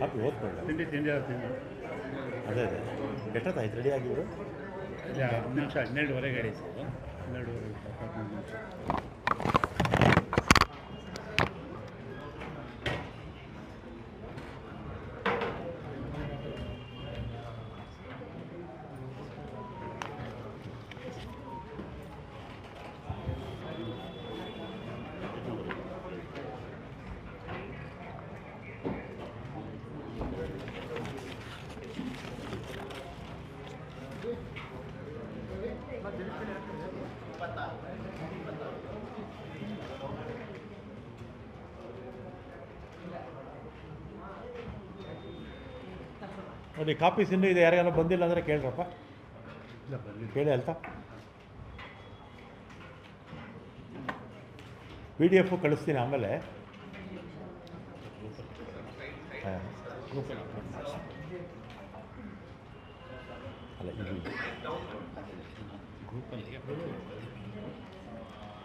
Copy ಓದ್ಕೊಳ್ಳ ತಿಂಡಿ ತಿಂಡಿ ಆಯ್ತು ತಿಂಡಿ ಅದೇ ಅದೇ. ಎಷ್ಟೊತ್ತಾಯ್ತು ರೆಡಿ ಇಲ್ಲ ಹತ್ತು ನಿಮಿಷ ಹನ್ನೆರಡುವರೆಗೆ ಗಾಡಿ ಸರ್ ಹನ್ನೆರಡುವರೆ ನೋಡಿ ಕಾಪೀಸ್ ಇನ್ನೂ ಇದೆ ಯಾರಿಗಾರ ಬಂದಿಲ್ಲ ಅಂದರೆ ಕೇಳ್ರಪ್ಪ. ಇಲ್ಲ ಬಂದಿಲ್ಲ ಕೇಳಿ ಅಲ್ತಾ? ಪಿ ಡಿ ಎಫು ಕಳಿಸ್ತೀನಿ ಆಮೇಲೆ. ಹಾಂ. ಅಲ್ಲ, ಇದು. ಗ್ರೂಪಲ್ಲಿ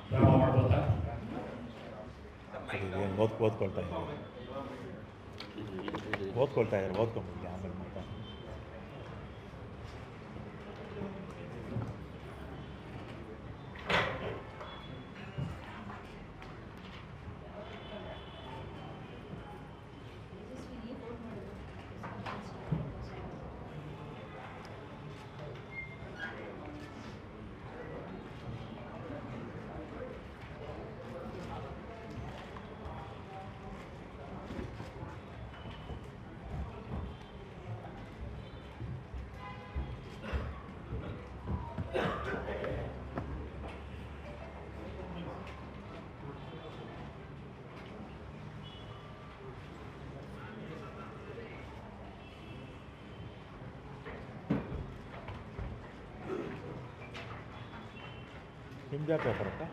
ಡ್ರಾಮಾ ಮಾಡ್ಬೋದಾ ಸರಿ, ಏನು ಓದ್ ಓದ್ಕೊಳ್ತಾ ಇದ್ದಾರೆ? ಓದ್ಕೊಳ್ತಾ ಇದ್ದಾರೆ ಓದ್ಕೊಂಬಿಡಿ ಆಮೇಲೆ ಮಾತಾಡ ಪೇಪರ್ ಅಕ್ಕ?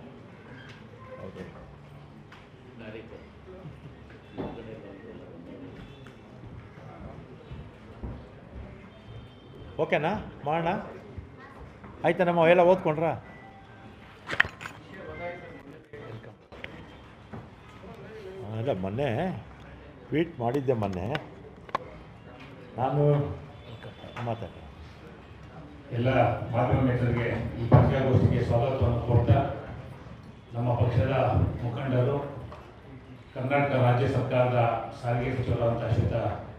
ಹೌದು. ಓಕೆನಾ? ಮಾಡೋಣ. ಆಯ್ತಾ ನಮ್ಮ ಎಲ್ಲ ಓದ್ಕೊಂಡ್ರಾ? ಅಲ್ಲ ಮೊನ್ನೆ ಟ್ವೀಟ್ ಮಾಡಿದ್ದೆ ಮೊನ್ನೆ. ನಾನು ಮಾತಾಡ ಎಲ್ಲ ಮಾಧ್ಯಮ ಮಿತ್ರರಿಗೆ ಈ ಪತ್ರಿಕಾಗೋಷ್ಠಿಗೆ ಸ್ವಾಗತವನ್ನು ಕೋರ್ತಾ ನಮ್ಮ ಪಕ್ಷದ ಮುಖಂಡರು, ಕರ್ನಾಟಕ ರಾಜ್ಯ ಸರ್ಕಾರದ ಸಾರಿಗೆ ಸಚಿವರಾದಂಥ ಶ್ರೀತ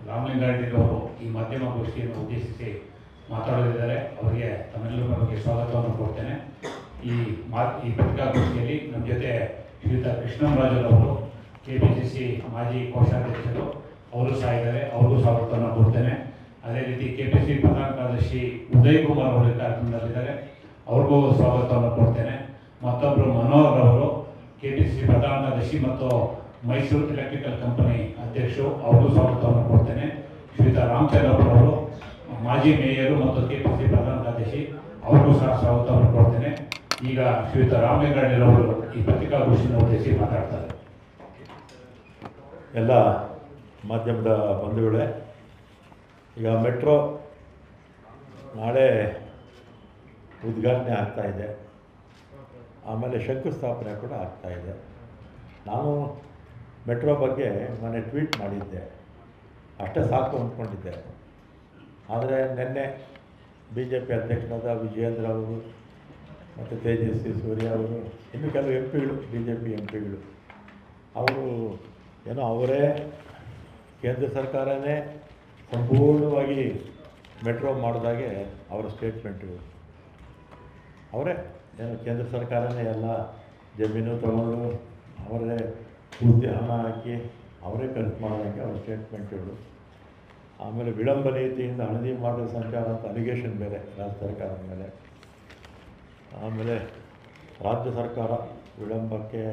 ರಾಮಲಿಂಗಾರೆಡ್ಡಿರವರು ಈ ಮಾಧ್ಯಮ ಗೋಷ್ಠಿಯನ್ನು ಉದ್ದೇಶಿಸಿ ಮಾತಾಡಲಿದ್ದಾರೆ. ಅವರಿಗೆ ತಮ್ಮೆಲ್ಲರ ಬಗ್ಗೆ ಸ್ವಾಗತವನ್ನು ಕೊಡ್ತೇನೆ ಈ ಮಾ, ಈ ಪತ್ರಿಕಾಗೋಷ್ಠಿಯಲ್ಲಿ ನಮ್ಮ ಜೊತೆ ಶ್ರೀತ ಕೃಷ್ಣರಾಜರವರು ಕೆ ಪಿ ಸಿ ಸಿ ಮಾಜಿ ಕೋಶಾಧ್ಯಕ್ಷರು, ಅವರು ಸಹ ಇದ್ದಾರೆ. ಅವ್ರಿಗೂ ಸ್ವಾಗತವನ್ನು ಕೊಡ್ತೇನೆ ಅದೇ ರೀತಿ ಕೆ ಪಿ ಸಿ ಪ್ರಧಾನ ಕಾರ್ಯದರ್ಶಿ ಉದಯ್ ಕುಮಾರ್ ಅವರು ಕಾರ್ಯಕ್ರಮದಲ್ಲಿದ್ದಾರೆ. ಅವ್ರಿಗೂ ಸ್ವಾಗತವನ್ನು ಕೊಡ್ತೇನೆ. ಮತ್ತೊಬ್ಬರು ಮನೋಹರ್ ಅವರು ಕೆ ಪಿ ಸಿ ಪ್ರಧಾನ ಕಾರ್ಯದರ್ಶಿ ಮತ್ತು ಮೈಸೂರು ಎಲೆಕ್ಟ್ರಿಕಲ್ ಕಂಪನಿ ಅಧ್ಯಕ್ಷರು, ಅವ್ರಿಗೂ ಸ್ವಾಗತವನ್ನು ಕೊಡ್ತೇನೆ. ಶ್ರೀತ ರಾಮಚಂದ್ರಪ್ಪ ಅವರು, ಮಾಜಿ ಮೇಯರು ಮತ್ತು ಕೆ ಪಿ ಸಿ ಪ್ರಧಾನ ಕಾರ್ಯದರ್ಶಿ, ಅವ್ರಿಗೂ ಸಹ ಸ್ವಾಗತವನ್ನು ಕೊಡ್ತೇನೆ. ಈಗ ಶ್ರೀಯುತ ರಾಮಲಿಂಗಾರೆಡ್ಡಿರವರು ಈ ಪತ್ರಿಕಾಗೋಷ್ಠಿಯನ್ನು ಉದ್ದೇಶಿಸಿ ಮಾತಾಡ್ತಾರೆ. ಎಲ್ಲ ಮಾಧ್ಯಮದ ಬಂಧುಗಳೇ ಈಗ ಮೆಟ್ರೋ ನಾಳೆ ಉದ್ಘಾಟನೆ ಆಗ್ತಾಯಿದೆ ಆಮೇಲೆ ಶಂಕುಸ್ಥಾಪನೆ ಕೂಡ ಆಗ್ತಾಯಿದೆ ನಾನು ಮೆಟ್ರೋ ಬಗ್ಗೆ ಮೊನ್ನೆ ಟ್ವೀಟ್ ಮಾಡಿದ್ದೆ. ಅಷ್ಟೇ ಸಾಕು ಅಂದ್ಕೊಂಡಿದ್ದೆ. ಆದರೆ ನಿನ್ನೆ ಬಿ ಜೆ ಪಿ ಅಧ್ಯಕ್ಷರಾದ ವಿಜಯೇಂದ್ರ ಅವರು ಮತ್ತು ತೇಜಸ್ವಿ ಸೂರ್ಯ ಅವರು, ಇನ್ನು ಕೆಲವು ಎಂ ಪಿಗಳು ಬಿ ಜೆ ಪಿ ಎಂ ಪಿಗಳು ಅವರು ಏನೋ ಅವರೇ, ಕೇಂದ್ರ ಸರ್ಕಾರನೇ ಸಂಪೂರ್ಣವಾಗಿ ಮೆಟ್ರೋ ಮಾಡಿದಾಗೆ ಅವರ ಸ್ಟೇಟ್ಮೆಂಟು ಅವರೇ, ಏನು ಕೇಂದ್ರ ಸರ್ಕಾರನೇ ಎಲ್ಲ ಜಮೀನು ತಗೊಂಡು ಅವರೇ ಪೂರ್ತಿ ಹಣ ಹಾಕಿ ಅವರೇ ಖರ್ಚು ಮಾಡೋದಕ್ಕೆ ಅವ್ರ ಸ್ಟೇಟ್ಮೆಂಟ್ಗಳು ಆಮೇಲೆ ವಿಳಂಬ ನೀತಿಯಿಂದ ಹಳದಿ ಮಾಡೋ ಸಂಚಾರ ಅಂತ ಅಲಿಗೇಷನ್ ಬೇರೆ ರಾಜ್ಯ ಸರ್ಕಾರದ ಮೇಲೆ. ಆಮೇಲೆ ರಾಜ್ಯ ಸರ್ಕಾರ ವಿಳಂಬಕ್ಕೆ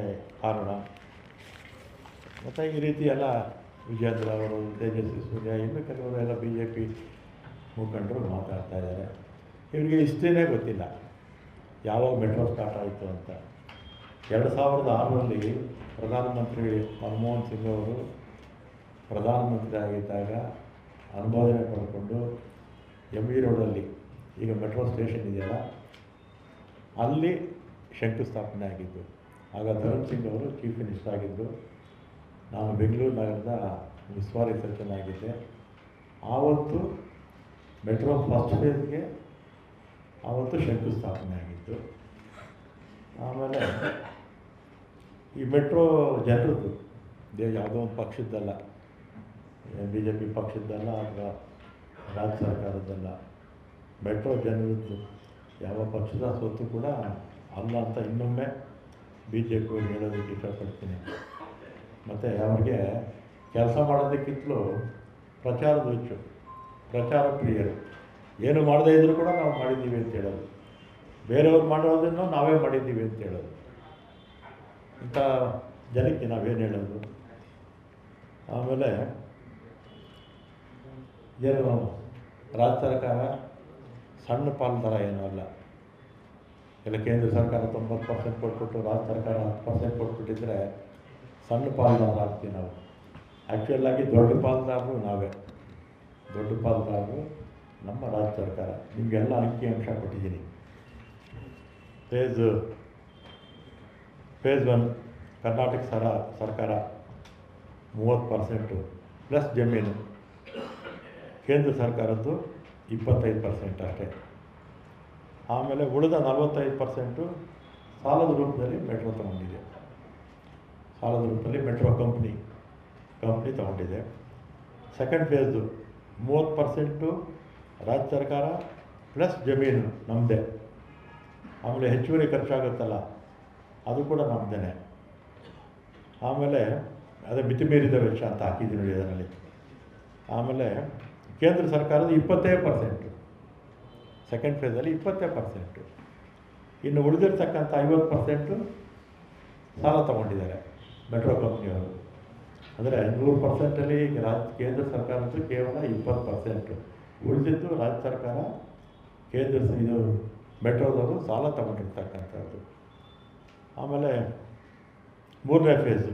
ಕಾರಣ. ಮತ್ತು ಈ ರೀತಿ ಎಲ್ಲ ವಿಜೇಂದ್ರ ಅವರು, ತೇಜಸ್ವಿ ಸೂರ್ಯ, ಇನ್ನು ಕೆಲವರು ಎಲ್ಲ ಬಿ ಜೆ ಪಿ ಮುಖಂಡರು ಮಾತಾಡ್ತಾ ಇದ್ದಾರೆ. ಇವರಿಗೆ ಇಷ್ಟೇ ಗೊತ್ತಿಲ್ಲ. ಯಾವಾಗ ಮೆಟ್ರೋ ಸ್ಟಾರ್ಟ್ ಆಯಿತು ಅಂತ. ಎರಡು ಸಾವಿರದ ಆರರಲ್ಲಿ ಪ್ರಧಾನಮಂತ್ರಿ ಮನಮೋಹನ್ ಸಿಂಗ್ ಅವರು ಪ್ರಧಾನಮಂತ್ರಿ ಆಗಿದ್ದಾಗ ಅನುಮೋದನೆ ಪಡ್ಕೊಂಡು ಎಂ ಇ ರೋಡಲ್ಲಿ, ಈಗ ಮೆಟ್ರೋ ಸ್ಟೇಷನ್ ಇದೆಯಲ್ಲ, ಅಲ್ಲಿ ಶಂಕುಸ್ಥಾಪನೆ ಆಗಿದ್ದು, ಆಗ ಧರ್ಮ್ ಸಿಂಗ್ ಅವರು ಚೀಫ್ ಮಿನಿಸ್ಟರ್ ಆಗಿದ್ದರು ನಾನು ಬೆಂಗಳೂರು ನಗರದ ಸೆಷನ್ ಆಗಿದೆ ಆವತ್ತು ಮೆಟ್ರೋ ಫಸ್ಟ್ ಫೇಸ್ಗೆ ಆವತ್ತು ಶಂಕುಸ್ಥಾಪನೆ ಆಗಿತ್ತು. ಆಮೇಲೆ ಈ ಮೆಟ್ರೋ ಜನರದ್ದು ದೇ ಯಾವುದೋ ಒಂದು ಪಕ್ಷದ್ದಲ್ಲ ಬಿ ಜೆ ಪಿ ಪಕ್ಷದ್ದಲ್ಲ ಅಥವಾ ರಾಜ್ಯ ಸರ್ಕಾರದ್ದಲ್ಲ, ಮೆಟ್ರೋ ಜನರದ್ದು ಯಾವ ಪಕ್ಷದ ಸ್ವತ್ತು ಕೂಡ ಅಲ್ಲ ಅಂತ ಇನ್ನೊಮ್ಮೆ ಬಿ ಜೆ ಪಿ ಹೇಳೋದಕ್ಕೆ ಇಷ್ಟಪಡ್ತೀನಿ. ಮತ್ತು ಅವರಿಗೆ ಕೆಲಸ ಮಾಡೋದಕ್ಕಿಂತಲೂ ಪ್ರಚಾರದ ಹೆಚ್ಚು ಪ್ರಚಾರ ಪ್ರಿಯರು. ಏನು ಮಾಡದೇ ಇದ್ದರೂ ಕೂಡ ನಾವು ಮಾಡಿದ್ದೀವಿ ಅಂತ ಹೇಳೋದು. ಬೇರೆಯವ್ರು ಮಾಡೋದನ್ನು ನಾವೇ ಮಾಡಿದ್ದೀವಿ ಅಂತ ಹೇಳೋದು. ಇಂಥ ಜನಕ್ಕೆ ನಾವೇನು ಹೇಳೋದು? ಆಮೇಲೆ ಏನು ರಾಜ್ಯ ಸರ್ಕಾರ ಸಣ್ಣ ಪಾಲ್ದಾರ ಏನೂ ಅಲ್ಲ. ಇಲ್ಲ ಕೇಂದ್ರ ಸರ್ಕಾರ ತೊಂಬತ್ತು ಪರ್ಸೆಂಟ್ ಕೊಟ್ಬಿಟ್ಟು, ರಾಜ್ಯ ಸರ್ಕಾರ ಹತ್ತು ಪರ್ಸೆಂಟ್ ಕೊಟ್ಬಿಟ್ಟಿದ್ರೆ ಸಣ್ಣ ಪಾಲ್ದಾರ ಆಗ್ತೀವಿ ನಾವು. ಆ್ಯಕ್ಚುಯಲ್ಲಾಗಿ ದೊಡ್ಡ ಪಾಲ್ದಾರರು ನಾವೇ. ದೊಡ್ಡ ಪಾಲ್ದಾರರು ನಮ್ಮ ರಾಜ್ಯ ಸರ್ಕಾರ. ನಿಮಗೆಲ್ಲ ಅಂಕಿ ಅಂಶ ಕೊಟ್ಟಿದ್ದೀನಿ. ಫೇಸ್ ಫೇಸ್ ಒನ್ ಕರ್ನಾಟಕ ಸರ, ಸರ್ಕಾರ ಮೂವತ್ತು ಪರ್ಸೆಂಟು ಪ್ಲಸ್ ಜಮೀನು. ಕೇಂದ್ರ ಸರ್ಕಾರದ್ದು ಇಪ್ಪತ್ತೈದು ಪರ್ಸೆಂಟ್ ಅಷ್ಟೇ. ಆಮೇಲೆ ಉಳಿದ ನಲವತ್ತೈದು ಪರ್ಸೆಂಟು ಸಾಲದ ರೂಪದಲ್ಲಿ ಮೆಟ್ರೋ ತಗೊಂಡಿದೆ. ಸಾಲದ ರೂಪದಲ್ಲಿ ಮೆಟ್ರೋ ಕಂಪ್ನಿ ಕಂಪ್ನಿ ತಗೊಂಡಿದೆ. ಸೆಕೆಂಡ್ ಫೇಸ್ದು ಮೂವತ್ತು ಪರ್ಸೆಂಟು ರಾಜ್ಯ ಸರ್ಕಾರ ಪ್ಲಸ್ ಜಮೀನು ನಮ್ಮದೇ ಆಮೇಲೆ ಹೆಚ್ಚುವರಿ ಖರ್ಚಾಗುತ್ತಲ್ಲ, ಅದು ಕೂಡ ನಮ್ಮದೇ ಆಮೇಲೆ ಅದೇ ಮಿತಿ ಮೀರಿದ ವೆಚ್ಚ ಅಂತ ಹಾಕಿದ್ದೀನಿ ನೋಡಿ ಅದರಲ್ಲಿ ಆಮೇಲೆ ಕೇಂದ್ರ ಸರ್ಕಾರದ ಇಪ್ಪತ್ತೇ ಪರ್ಸೆಂಟು ಸೆಕೆಂಡ್ ಫೇಸಲ್ಲಿ ಇಪ್ಪತ್ತೇ ಪರ್ಸೆಂಟು ಇನ್ನು ಉಳಿದಿರ್ತಕ್ಕಂಥ ಐವತ್ತು ಪರ್ಸೆಂಟು ಸಾಲ ತಗೊಂಡಿದ್ದಾರೆ. ಮೆಟ್ರೋ ಕಂಪ್ನಿಯವರು ಅಂದರೆ ನೂರು ಪರ್ಸೆಂಟಲ್ಲಿ ರಾಜ್ಯ, ಕೇಂದ್ರ ಸರ್ಕಾರದ್ದು ಕೇವಲ ಇಪ್ಪತ್ತು ಪರ್ಸೆಂಟು ಉಳಿದಿದ್ದು ರಾಜ್ಯ ಸರ್ಕಾರ ಕೇಂದ್ರ ಇದು ಮೆಟ್ರೋದವರು ಸಾಲ ತಗೊಂಡಿರ್ತಕ್ಕಂಥದ್ದು ಆಮೇಲೆ ಮೂರನೇ ಫೇಸು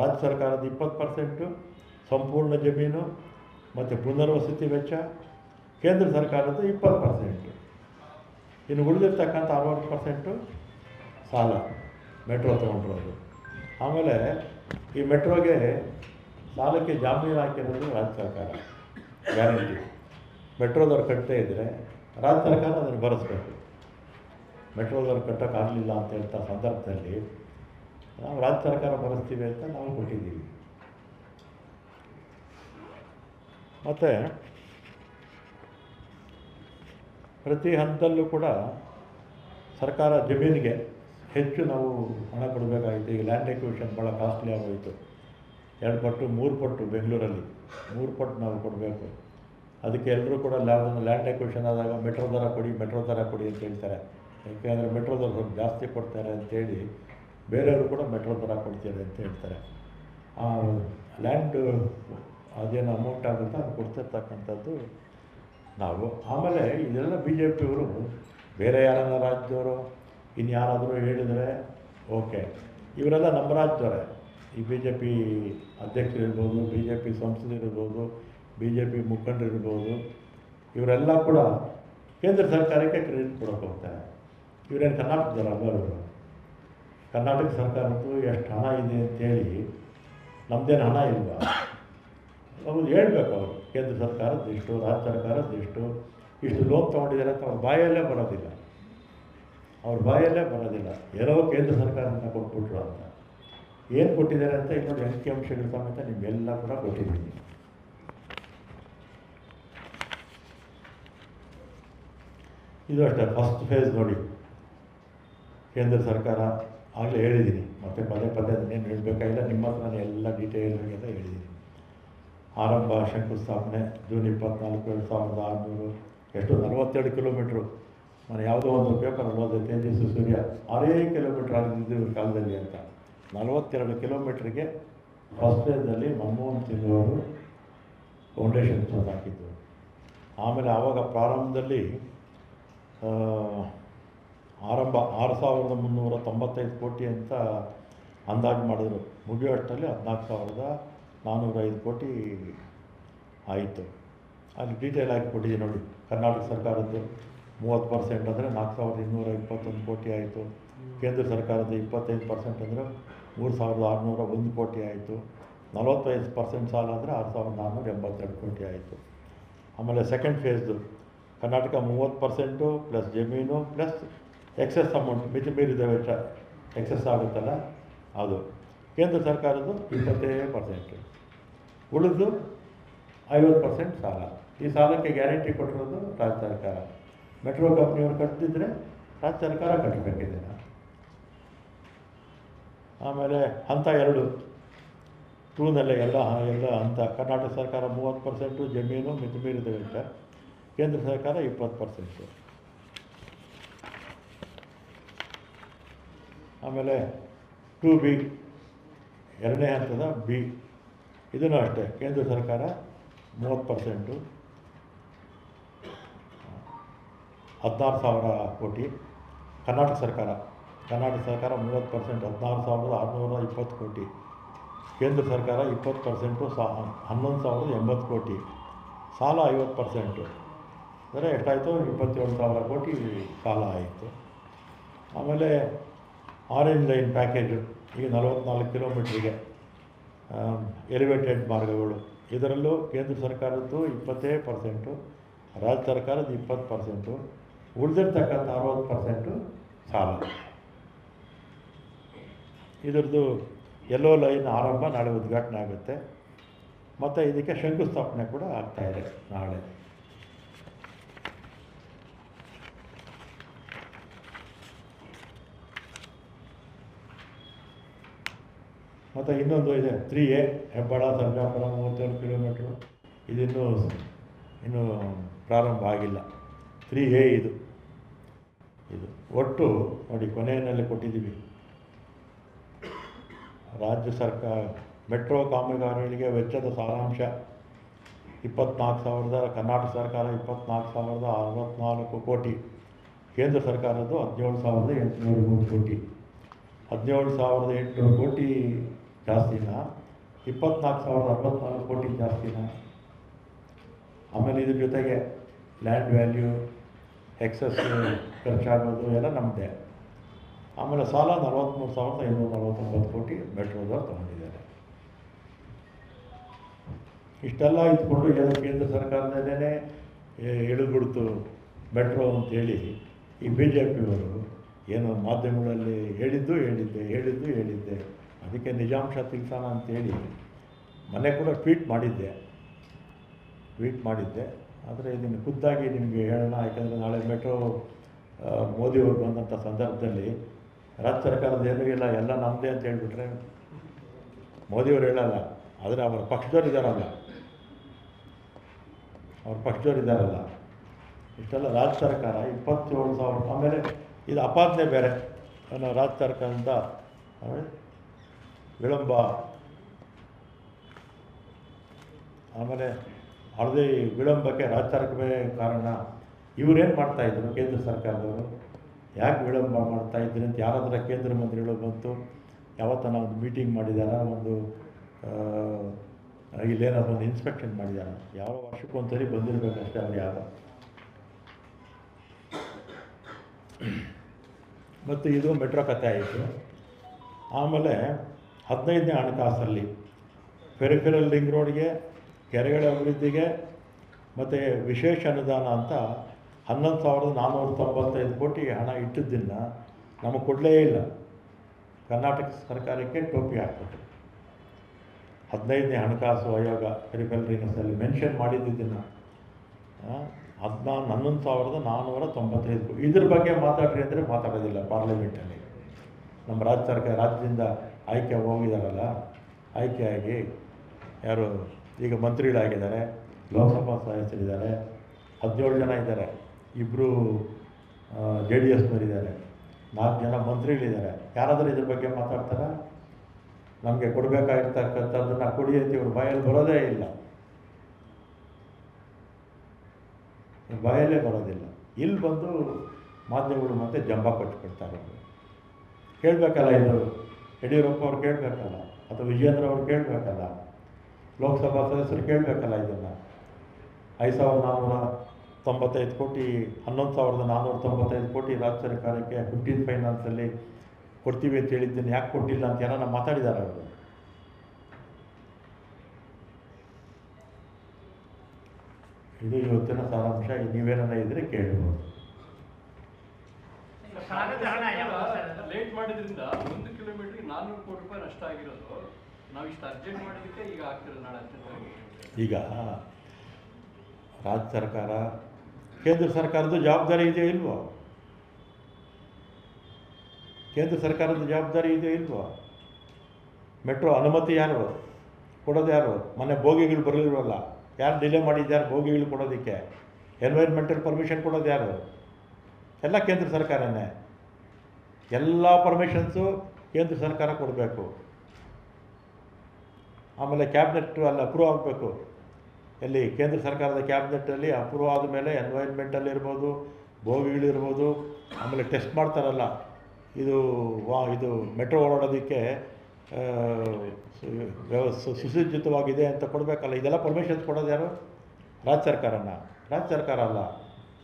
ರಾಜ್ಯ ಸರ್ಕಾರದ ಇಪ್ಪತ್ತು ಪರ್ಸೆಂಟು ಸಂಪೂರ್ಣ ಜಮೀನು ಮತ್ತು ಪುನರ್ವಸತಿ ವೆಚ್ಚ, ಕೇಂದ್ರ ಸರ್ಕಾರದ ಇಪ್ಪತ್ತು ಪರ್ಸೆಂಟು ಇನ್ನು ಉಳಿದಿರ್ತಕ್ಕಂಥ ಅರವತ್ತು ಪರ್ಸೆಂಟು ಸಾಲ ಮೆಟ್ರೋ ತೊಗೊಂಡಿರೋದು. ಆಮೇಲೆ ಈ ಮೆಟ್ರೋಗೆ ಸಾಲಕ್ಕೆ ಜಾಮೀನು ಹಾಕಿರೋದು ರಾಜ್ಯ ಸರ್ಕಾರ. ಗ್ಯಾರಂಟಿ ಮೆಟ್ರೋದವ್ರು ಕಟ್ಟದೇ ಇದ್ದರೆ ರಾಜ್ಯ ಸರ್ಕಾರ ಅದನ್ನು ಭರಿಸ್ಬೇಕು. ಮೆಟ್ರೋದವ್ರು ಕಟ್ಟೋಕ್ಕಾಗಲಿಲ್ಲ ಅಂತ ಹೇಳ್ತಾ ಸಂದರ್ಭದಲ್ಲಿ ನಾವು ರಾಜ್ಯ ಸರ್ಕಾರ ಭರಿಸ್ತೀವಿ ಅಂತ ನಾವು ಕೊಟ್ಟಿದ್ದೀವಿ. ಮತ್ತು ಪ್ರತಿ ಹಂತದಲ್ಲೂ ಕೂಡ ಸರ್ಕಾರ ಜಮೀನಿಗೆ ಹೆಚ್ಚು ನಾವು ಹಣ ಕೊಡಬೇಕಾಗಿತ್ತು. ಈಗ ಲ್ಯಾಂಡ್ ಎಕ್ವಿಷನ್ ಭಾಳ ಕಾಸ್ಟ್ಲಿ ಆಗೋಯಿತು. ಎರಡು ಪಟ್ಟು, ಮೂರು ಪಟ್ಟು ಬೆಂಗಳೂರಲ್ಲಿ. ಮೂರು ಪಟ್ಟು ನಾವು ಕೊಡಬೇಕು. ಅದಕ್ಕೆ ಎಲ್ಲರೂ ಕೂಡ ಲ್ಯಾಂಡ್ ಲ್ಯಾಂಡ್ ಎಕ್ವಿಷನ್ ಆದಾಗ ಮೆಟ್ರೋ ದರ ಕೊಡಿ ಮೆಟ್ರೋ ದರ ಕೊಡಿ ಅಂತ ಹೇಳ್ತಾರೆ. ಯಾಕೆಂದರೆ ಮೆಟ್ರೋದವ್ರು ಸ್ವಲ್ಪ ಜಾಸ್ತಿ ಕೊಡ್ತಾರೆ ಅಂತೇಳಿ ಬೇರೆಯವರು ಕೂಡ ಮೆಟ್ರೋ ದರ ಕೊಡ್ತಾರೆ ಅಂತ ಹೇಳ್ತಾರೆ. ಆ ಲ್ಯಾಂಡ್ ಅದೇನು ಅಮೌಂಟ್ ಆಗುತ್ತೆ ಅದು ಕೊಡ್ತಿರ್ತಕ್ಕಂಥದ್ದು ನಾವು. ಆಮೇಲೆ ಇದೆಲ್ಲ ಬಿ ಜೆ ಪಿಯವರು ಬೇರೆ ಯಾರನ್ನ ರಾಜ್ಯದವರು ಇನ್ನು ಯಾರಾದರೂ ಹೇಳಿದರೆ, ಓಕೆ. ಇವರೆಲ್ಲ ನಮ್ಮ ರಾಜ್ಯದವರೇ ಈ ಬಿ ಜೆ ಪಿ ಅಧ್ಯಕ್ಷರಿರ್ಬೋದು ಬಿ ಜೆ ಪಿ ಸಂಸದರಿರ್ಬೋದು ಬಿ ಜೆ ಪಿ ಮುಖಂಡರಿರ್ಬೋದು, ಇವರೆಲ್ಲ ಕೂಡ ಕೇಂದ್ರ ಸರ್ಕಾರಕ್ಕೆ ಕ್ರೆಡಿಟ್ ಕೊಡೋಕೆ ಹೋಗ್ತಾರೆ. ಇವರೇನು ಕರ್ನಾಟಕದಲ್ಲ ಅಲ್ಲವರು ಕರ್ನಾಟಕ ಸರ್ಕಾರದ್ದು ಎಷ್ಟು ಹಣ ಇದೆ ಅಂತೇಳಿ ನಮ್ಮದೇನು ಹಣ ಇಲ್ಲ ಅವ್ರು ಹೇಳಬೇಕು ಅವರು, ಕೇಂದ್ರ ಸರ್ಕಾರದ್ದು ಇಷ್ಟು, ರಾಜ್ಯ ಸರ್ಕಾರದ್ದು ಇಷ್ಟು ಇಷ್ಟು ಲೋನ್ ತೊಗೊಂಡಿದ್ದಾರೆ ಅಂತ ಅವ್ರ ಬಾಯಲ್ಲೇ ಬರೋದಿಲ್ಲ. ಅವ್ರ ಬಾಯಲ್ಲೇ ಬರೋದಿಲ್ಲ. ಏನೋ ಕೇಂದ್ರ ಸರ್ಕಾರದಿಂದ ಕೊಟ್ಬಿಟ್ರು ಅಂತ. ಏನು ಕೊಟ್ಟಿದ್ದಾರೆ ಅಂತ ಇನ್ನೊಂದು ಅಂಕಿಅಂಶಗಳ ಸಮೇತ ನಿಮಗೆಲ್ಲ ಕೂಡ ಕೊಟ್ಟಿದ್ದೀನಿ. ಇದು ಅಷ್ಟೇ ಫಸ್ಟ್ ಫೇಸ್ ನೋಡಿ. ಕೇಂದ್ರ ಸರ್ಕಾರ ಆಗಲೇ ಹೇಳಿದ್ದೀನಿ. ಮತ್ತೆ ಪದೇ ಪದೇ ಅದನ್ನೇನು ಹೇಳಬೇಕಾಗಿಲ್ಲ ನಿಮ್ಮ ಹತ್ರ ನಾನು ಎಲ್ಲ ಡೀಟೇಲ್ ಅಂತ ಹೇಳಿದ್ದೀನಿ. ಆರಂಭ ಶಂಕುಸ್ಥಾಪನೆ, ಜೂನ್ ಇಪ್ಪತ್ತ್ನಾಲ್ಕು ಎರಡು ಸಾವಿರದ ಆರುನೂರು, ಎಷ್ಟು? ನಲವತ್ತೆರಡು ಕಿಲೋಮೀಟ್ರು ನಾನು ಯಾವುದೋ ಒಂದು ಪೇಪರಲ್ಲಿ ಓದಿದೆ ತೇಜಸ್ವಿ ಸೂರ್ಯ, ಆರೇ ಕಿಲೋಮೀಟ್ರ್ ಆಗಿದ್ದು ಇವ್ರ ಕಾಲದಲ್ಲಿ ಅಂತ. ನಲವತ್ತೆರಡು ಕಿಲೋಮೀಟ್ರಿಗೆ ಫಸ್ಟ್ ಫೇಸ್ನಲ್ಲಿ ಮನಮೋಹನ್ ಸಿಂಗ್ ಅವರು ಫೌಂಡೇಶನ್ ಸ್ಟೋನ್ ಹಾಕಿದ್ದು ಆಮೇಲೆ ಆವಾಗ ಪ್ರಾರಂಭದಲ್ಲಿ ಆರಂಭ ಆರು ಸಾವಿರದ ಮುನ್ನೂರ ತೊಂಬತ್ತೈದು ಕೋಟಿ ಅಂತ ಅಂದಾಜು ಮಾಡಿದ್ರು. ಮುಗಿಯೋ ಹದಿನಾಲ್ಕು ಸಾವಿರದ ನಾನ್ನೂರೈದು ಕೋಟಿ ಆಯಿತು. ಅಲ್ಲಿ ಡೀಟೇಲ್ ಆಗಿ ಕೊಟ್ಟಿದ್ದೀನಿ ನೋಡಿ, ಕರ್ನಾಟಕ ಸರ್ಕಾರದ್ದು. ಮೂವತ್ತು ಪರ್ಸೆಂಟ್ ಅಂದರೆ ನಾಲ್ಕು ಸಾವಿರದ ಇನ್ನೂರ ಇಪ್ಪತ್ತೊಂದು ಕೋಟಿ ಆಯಿತು. ಕೇಂದ್ರ ಸರ್ಕಾರದ ಇಪ್ಪತ್ತೈದು ಪರ್ಸೆಂಟ್ ಅಂದರೆ ಮೂರು ಸಾವಿರದ ಆರುನೂರ ಒಂದು ಕೋಟಿ ಆಯಿತು. ನಲವತ್ತೈದು ಪರ್ಸೆಂಟ್ ಸಾಲ ಅಂದರೆ ಆರು ಸಾವಿರದ ನಾನ್ನೂರ ಎಂಬತ್ತೆರಡು ಕೋಟಿ ಆಯಿತು. ಆಮೇಲೆ ಸೆಕೆಂಡ್ ಫೇಸ್ದು ಕರ್ನಾಟಕ ಮೂವತ್ತು ಪರ್ಸೆಂಟು ಪ್ಲಸ್ ಜಮೀನು ಪ್ಲಸ್ ಎಕ್ಸೆಸ್ ಅಮೌಂಟ್ ಮಿತಿ ಮೀರಿದ ವೆಚ್ಚ ಎಕ್ಸೆಸ್ ಆಗುತ್ತಲ್ಲ, ಅದು. ಕೇಂದ್ರ ಸರ್ಕಾರದ್ದು ಇಪ್ಪತ್ತೇ ಪರ್ಸೆಂಟು ಉಳಿದು ಐವತ್ತು ಪರ್ಸೆಂಟ್ ಸಾಲ. ಈ ಸಾಲಕ್ಕೆ ಗ್ಯಾರಂಟಿ ಕೊಟ್ಟಿರೋದು ರಾಜ್ಯ ಸರ್ಕಾರ. ಮೆಟ್ರೋ ಕಂಪ್ನಿಯವರು ಕಟ್ಟಿದ್ರೆ ರಾಜ್ಯ ಸರ್ಕಾರ ಕಟ್ಟಬೇಕಿದೆ ಆಮೇಲೆ ಹಂತ ಎರಡು. ಟೂನಲ್ಲೇ ಎಲ್ಲ ಎಲ್ಲ ಹಂತ. ಕರ್ನಾಟಕ ಸರ್ಕಾರ ಮೂವತ್ತು ಪರ್ಸೆಂಟು, ಜಮೀನು ಮಿತಿ ಮೀರಿದ ವೆಚ್ಚ ಕೇಂದ್ರ ಸರ್ಕಾರ ಇಪ್ಪತ್ತು ಪರ್ಸೆಂಟು. ಆಮೇಲೆ ಟು ಬಿ, ಎರಡನೇ ಹಂತದ ಬಿ. ಇದನ್ನು ಅಷ್ಟೇ. ಕೇಂದ್ರ ಸರ್ಕಾರ ಮೂವತ್ತು ಪರ್ಸೆಂಟು. ಹದಿನಾರು ಸಾವಿರ ಕೋಟಿ. ಕರ್ನಾಟಕ ಸರ್ಕಾರ ಕರ್ನಾಟಕ ಸರ್ಕಾರ ಮೂವತ್ತು ಪರ್ಸೆಂಟ್, ಹದಿನಾರು ಸಾವಿರದ ಆರುನೂರ ಇಪ್ಪತ್ತು ಕೋಟಿ. ಕೇಂದ್ರ ಸರ್ಕಾರ ಇಪ್ಪತ್ತು ಪರ್ಸೆಂಟು, ಸಾ, ಹನ್ನೊಂದು ಸಾವಿರದ ಎಂಬತ್ತು ಕೋಟಿ. ಸಾಲ ಐವತ್ತು ಪರ್ಸೆಂಟು. ಅಂದರೆ ಎಷ್ಟಾಯಿತು? ಇಪ್ಪತ್ತೇಳು ಸಾವಿರ ಕೋಟಿ ಸಾಲ ಆಯಿತು. ಆಮೇಲೆ ಆರೆಂಜ್ ಲೈನ್ ಪ್ಯಾಕೇಜು, ಈಗ ನಲವತ್ತ್ನಾಲ್ಕು ಕಿಲೋಮೀಟ್ರಿಗೆ ಎಲಿವೇಟೆಡ್ ಮಾರ್ಗಗಳು. ಇದರಲ್ಲೂ ಕೇಂದ್ರ ಸರ್ಕಾರದ್ದು ಇಪ್ಪತ್ತೇ ಪರ್ಸೆಂಟು, ರಾಜ್ಯ ಸರ್ಕಾರದ ಇಪ್ಪತ್ತು ಪರ್ಸೆಂಟು. ಉಳಿದಿರ್ತಕ್ಕಂಥ ಅರವತ್ತು ಪರ್ಸೆಂಟು ಸಾಲ. ಇದರದ್ದು ಎಲ್ಲೋ ಲೈನ್ ಆರಂಭ, ನಾಳೆ ಉದ್ಘಾಟನೆ ಆಗುತ್ತೆ. ಮತ್ತು ಇದಕ್ಕೆ ಶಂಕುಸ್ಥಾಪನೆ ಕೂಡ ಆಗ್ತಾಯಿದೆ ನಾಳೆ. ಮತ್ತು ಇನ್ನೊಂದು ಇದೆ ತ್ರೀ ಎ ಹೆಬ್ಬಾಳ ಸರ್ಜಾಪುರ ಮೂವತ್ತೇಳು ಕಿಲೋಮೀಟ್ರು ಇದಿನ್ನೂ, ಇನ್ನೂ ಪ್ರಾರಂಭ ಆಗಿಲ್ಲ. ತ್ರೀ ಎ ಇದು. ಇದು. ಒಟ್ಟು ನೋಡಿ ಕೊನೆಯಲ್ಲಿ ಕೊಟ್ಟಿದ್ದೀವಿ. ರಾಜ್ಯ ಸರ್ಕಾರ, ಮೆಟ್ರೋ ಕಾಮಗಾರಿಗಳಿಗೆ ವೆಚ್ಚದ ಸಾರಾಂಶ ಇಪ್ಪತ್ನಾಲ್ಕು ಸಾವಿರದ, ಕರ್ನಾಟಕ ಸರ್ಕಾರ ಇಪ್ಪತ್ನಾಲ್ಕು ಸಾವಿರದ ಅರವತ್ತ್ನಾಲ್ಕು ಕೋಟಿ, ಕೇಂದ್ರ ಸರ್ಕಾರದ್ದು ಹದಿನೇಳು ಸಾವಿರದ ಎಂಟುನೂರು ಮೂರು ಕೋಟಿ. ಹದಿನೇಳು ಸಾವಿರದ ಎಂಟುನೂರು ಕೋಟಿ ಜಾಸ್ತಿನ? ಇಪ್ಪತ್ನಾಲ್ಕು ಸಾವಿರದ ಅರವತ್ನಾಲ್ಕು ಕೋಟಿ ಜಾಸ್ತಿನ? ಆಮೇಲೆ ಇದ್ರ ಜೊತೆಗೆ ಲ್ಯಾಂಡ್ ವ್ಯಾಲ್ಯೂ ಎಕ್ಸಸ್ ಖರ್ಚಾಗೋದು ಎಲ್ಲ ನಮ್ಮದೇ ಆಮೇಲೆ ಸಾಲ ನಲವತ್ತ್ಮೂರು ಸಾವಿರದ ಐನೂರ ನಲವತ್ತೊಂಬತ್ತು ಕೋಟಿ ಮೆಟ್ರೋದವ್ರು ತಗೊಂಡಿದ್ದಾರೆ. ಇಷ್ಟೆಲ್ಲ ಇದ್ಕೊಂಡು ಏನೋ ಕೇಂದ್ರ ಸರ್ಕಾರದಲ್ಲೇ ಇಳಿದ್ಬಿಡ್ತು ಮೆಟ್ರೋ ಅಂತೇಳಿ ಈ ಬಿ ಜೆ ಪಿಯವರು ಏನೋ ಮಾಧ್ಯಮಗಳಲ್ಲಿ ಹೇಳಿದ್ದು ಹೇಳಿದ್ದೆ ಹೇಳಿದ್ದು ಹೇಳಿದ್ದೆ. ಅದಕ್ಕೆ ನಿಜಾಂಶ ತಿಳಿಸೋಣ ಅಂತೇಳಿ ಮನೆ ಕೂಡ ಟ್ವೀಟ್ ಮಾಡಿದ್ದೆ. ಟ್ವೀಟ್ ಮಾಡಿದ್ದೆ. ಆದರೆ ಇದನ್ನು ಖುದ್ದಾಗಿ ನಿಮಗೆ ಹೇಳೋಣ, ಯಾಕಂದರೆ ನಾಳೆ ಮೆಟ್ರೋ ಮೋದಿಯವರು ಬಂದಂಥ ಸಂದರ್ಭದಲ್ಲಿ ರಾಜ್ಯ ಸರ್ಕಾರದ ಏನೂ ಇಲ್ಲ ಎಲ್ಲ ನಮ್ಮದೇ ಅಂತ ಹೇಳಿಬಿಟ್ರೆ ಮೋದಿಯವರು ಹೇಳಲ್ಲ, ಆದರೆ ಅವರ ಪಕ್ಷದವ್ರು ಇದ್ದಾರಲ್ಲ. ಅವ್ರ ಪಕ್ಷದವ್ರು ಇದ್ದಾರಲ್ಲ. ಇಷ್ಟೆಲ್ಲ ರಾಜ್ಯ ಸರ್ಕಾರ ಇಪ್ಪತ್ತೇಳು ಸಾವಿರ, ಆಮೇಲೆ ಇದು ಅಪಾದನೆ ಬೇರೆ. ಏನೋ ರಾಜ್ಯ ಸರ್ಕಾರದಿಂದ ವಿಳಂಬ, ಆಮೇಲೆ ಹಳದಿ ವಿಳಂಬಕ್ಕೆ ರಾಜ್ಯ ಸರ್ಕಾರವೇ ಕಾರಣ. ಇವರೇನು ಮಾಡ್ತಾಯಿದ್ರು ಕೇಂದ್ರ ಸರ್ಕಾರದವರು? ಯಾಕೆ ವಿಳಂಬ ಮಾಡ್ತಾ ಇದ್ರಿ ಅಂತ ಯಾರಾದ್ರ ಕೇಂದ್ರ ಮಂತ್ರಿಗಳು ಬಂತು, ಯಾವತ್ತನ ಒಂದು ಮೀಟಿಂಗ್ ಮಾಡಿದಾರ, ಒಂದು ಇಲ್ಲೇನಾದ್ರು ಒಂದು ಇನ್ಸ್ಪೆಕ್ಷನ್ ಮಾಡಿದಾರ? ಯಾವ ವರ್ಷಕ್ಕೊಂದ್ಸರಿ ಬಂದಿರಬೇಕಷ್ಟೇ ಅವ್ರು ಯಾರು? ಮತ್ತು ಇದು ಮೆಟ್ರೋ ಕಥೆ ಆಯಿತು. ಆಮೇಲೆ ಹದಿನೈದನೇ ಹಣಕಾಸಲ್ಲಿ ಫೆರಿಫೆರಲ್ ಲಿಂಗ್ ರೋಡ್ಗೆ, ಕೆರೆಗಳ ಅಭಿವೃದ್ಧಿಗೆ, ಮತ್ತು ವಿಶೇಷ ಅನುದಾನ ಅಂತ ಹನ್ನೊಂದು ಸಾವಿರದ ನಾನ್ನೂರ ತೊಂಬತ್ತೈದು ಕೋಟಿ ಹಣ ಇಟ್ಟಿದ್ದನ್ನು ನಮಗೆ ಕೊಡಲೇ ಇಲ್ಲ. ಕರ್ನಾಟಕ ಸರ್ಕಾರಕ್ಕೆ ಟೋಪಿ ಹಾಕ್ಬಿಟ್ಟು ಹದಿನೈದನೇ ಹಣಕಾಸು ಆಯೋಗ ಪೆರಿಫೆರಲ್ ರಿಂಗ್ಸಲ್ಲಿ ಮೆನ್ಷನ್ ಮಾಡಿದ್ದಿದ್ದನ್ನು ಹದಿನಾರು ಹನ್ನೊಂದು ಸಾವಿರದ ನಾನ್ನೂರ ತೊಂಬತ್ತೈದು ಇದ್ರ ಬಗ್ಗೆ ಮಾತಾಡ್ರಿ ಅಂದರೆ ಮಾತಾಡೋದಿಲ್ಲ ಪಾರ್ಲಿಮೆಂಟಲ್ಲಿ. ನಮ್ಮ ರಾಜ್ಯ ಸರ್ಕಾರ, ರಾಜ್ಯದಿಂದ ಆಯ್ಕೆ ಹೋಗಿದಾರಲ್ಲ, ಆಯ್ಕೆಯಾಗಿ ಯಾರು, ಈಗ ಮಂತ್ರಿಗಳಾಗಿದ್ದಾರೆ, ಲೋಕಸಭಾ ಸದಸ್ಯರಿದ್ದಾರೆ, ಹದಿನೇಳು ಜನ ಇದ್ದಾರೆ. ಇಬ್ಬರು ಜೆ ಡಿ ಎಸ್ನವರಿದ್ದಾರೆ ನಾಲ್ಕು ಜನ ಮಂತ್ರಿಗಳಿದ್ದಾರೆ. ಯಾರಾದರೂ ಇದ್ರ ಬಗ್ಗೆ ಮಾತಾಡ್ತಾರ? ನಮಗೆ ಕೊಡಬೇಕಾಗಿರ್ತಕ್ಕಂಥದ್ದನ್ನು ಕೊಡಿ ಅಂತ ಇವ್ರ ಬಾಯಲ್ಲಿ ಬರೋದೇ ಇಲ್ಲ. ಬಾಯಲ್ಲೇ ಬರೋದಿಲ್ಲ. ಇಲ್ಲಿ ಬಂದು ಮಾಧ್ಯಮಗಳು ಮತ್ತೆ ಜಂಬ ಕೊಚ್ಬಿಡ್ತಾರೆ ಅವರು. ಕೇಳಬೇಕಲ್ಲ ಇದು? ಯಡಿಯೂರಪ್ಪ ಅವ್ರು ಕೇಳಬೇಕಲ್ಲ? ಅಥವಾ ವಿಜೇಂದ್ರ ಅವ್ರು ಕೇಳಬೇಕಲ್ಲ? ಲೋಕಸಭಾ ಸದಸ್ಯರು ಕೇಳಬೇಕಲ್ಲ ಇದನ್ನು? ಐದು ಸಾವಿರದ ನಾನ್ನೂರ ತೊಂಬತ್ತೈದು ಕೋಟಿ ಹನ್ನೊಂದು ಸಾವಿರದ ನಾನ್ನೂರ ತೊಂಬತ್ತೈದು ಕೋಟಿ ರಾಜ್ಯ ಸರ್ಕಾರಕ್ಕೆ ಫಿಫ್ಟೀನ್ ಫೈನಾನ್ಸಲ್ಲಿ ಕೊಡ್ತೀವಿ ಅಂತ ಹೇಳಿದ್ದೇನೆ ಯಾಕೆ ಕೊಟ್ಟಿಲ್ಲ ಅಂತ ಯಾರನ್ನ ಮಾತಾಡಿದ್ದಾರೆ ಅವರು? ಇದು ಇವತ್ತಿನ ಸಾರಾಂಶ. ನೀವೇನ ಇದ್ರೆ ಕೇಳಬಹುದು ನಾವು ಈಗ ರಾಜ್ಯ ಸರ್ಕಾರ ಕೇಂದ್ರ ಸರ್ಕಾರದ ಜವಾಬ್ದಾರಿ ಇದೆ ಇಲ್ವೋ? ಕೇಂದ್ರ ಸರ್ಕಾರದ ಜವಾಬ್ದಾರಿ ಇದೆ ಇಲ್ವೋ? ಮೆಟ್ರೋ ಅನುಮತಿ ಯಾರು ಕೊಡೋದು ಯಾರು? ಮೊನ್ನೆ ಬೋಗಿಗಳು ಬರಲಿಲ್ವಲ್ಲ? ಯಾರು ಡಿಲೇ ಮಾಡಿದ್ದಾರೆ ಬೋಗಿಗಳು ಕೊಡೋದಕ್ಕೆ? ಎನ್ವೈರ್ಮೆಂಟಲ್ ಪರ್ಮಿಷನ್ ಕೊಡೋದು ಯಾರು? ಎಲ್ಲ ಕೇಂದ್ರ ಸರ್ಕಾರನೇ. ಎಲ್ಲ ಪರ್ಮಿಷನ್ಸು ಕೇಂದ್ರ ಸರ್ಕಾರ ಕೊಡಬೇಕು. ಆಮೇಲೆ ಕ್ಯಾಬಿನೆಟ್ ಅಲ್ಲಿ ಅಪ್ರೂವ್ ಆಗಬೇಕು. ಎಲ್ಲಿ ಕೇಂದ್ರ ಸರ್ಕಾರದ ಕ್ಯಾಬಿನೆಟ್ಟಲ್ಲಿ ಅಪ್ರೂವ್ ಆದ ಮೇಲೆ ಎನ್ವೈರ್ಮೆಂಟಲ್ಲಿ ಇರ್ಬೋದು ಬೋಗಿಗಳಿರ್ಬೋದು ಆಮೇಲೆ ಟೆಸ್ಟ್ ಮಾಡ್ತಾರಲ್ಲ. ಇದು ವಾ, ಇದು ಮೆಟ್ರೋ ಓಡಾಡೋದಕ್ಕೆ ಸುಸಜ್ಜಿತವಾಗಿದೆ ಅಂತ ಕೊಡಬೇಕಲ್ಲ. ಇದೆಲ್ಲ ಪರ್ಮಿಷನ್ಸ್ ಕೊಡೋದು ಯಾರು? ರಾಜ್ಯ ಸರ್ಕಾರನ. ರಾಜ್ಯ ಸರ್ಕಾರ ಅಲ್ಲ.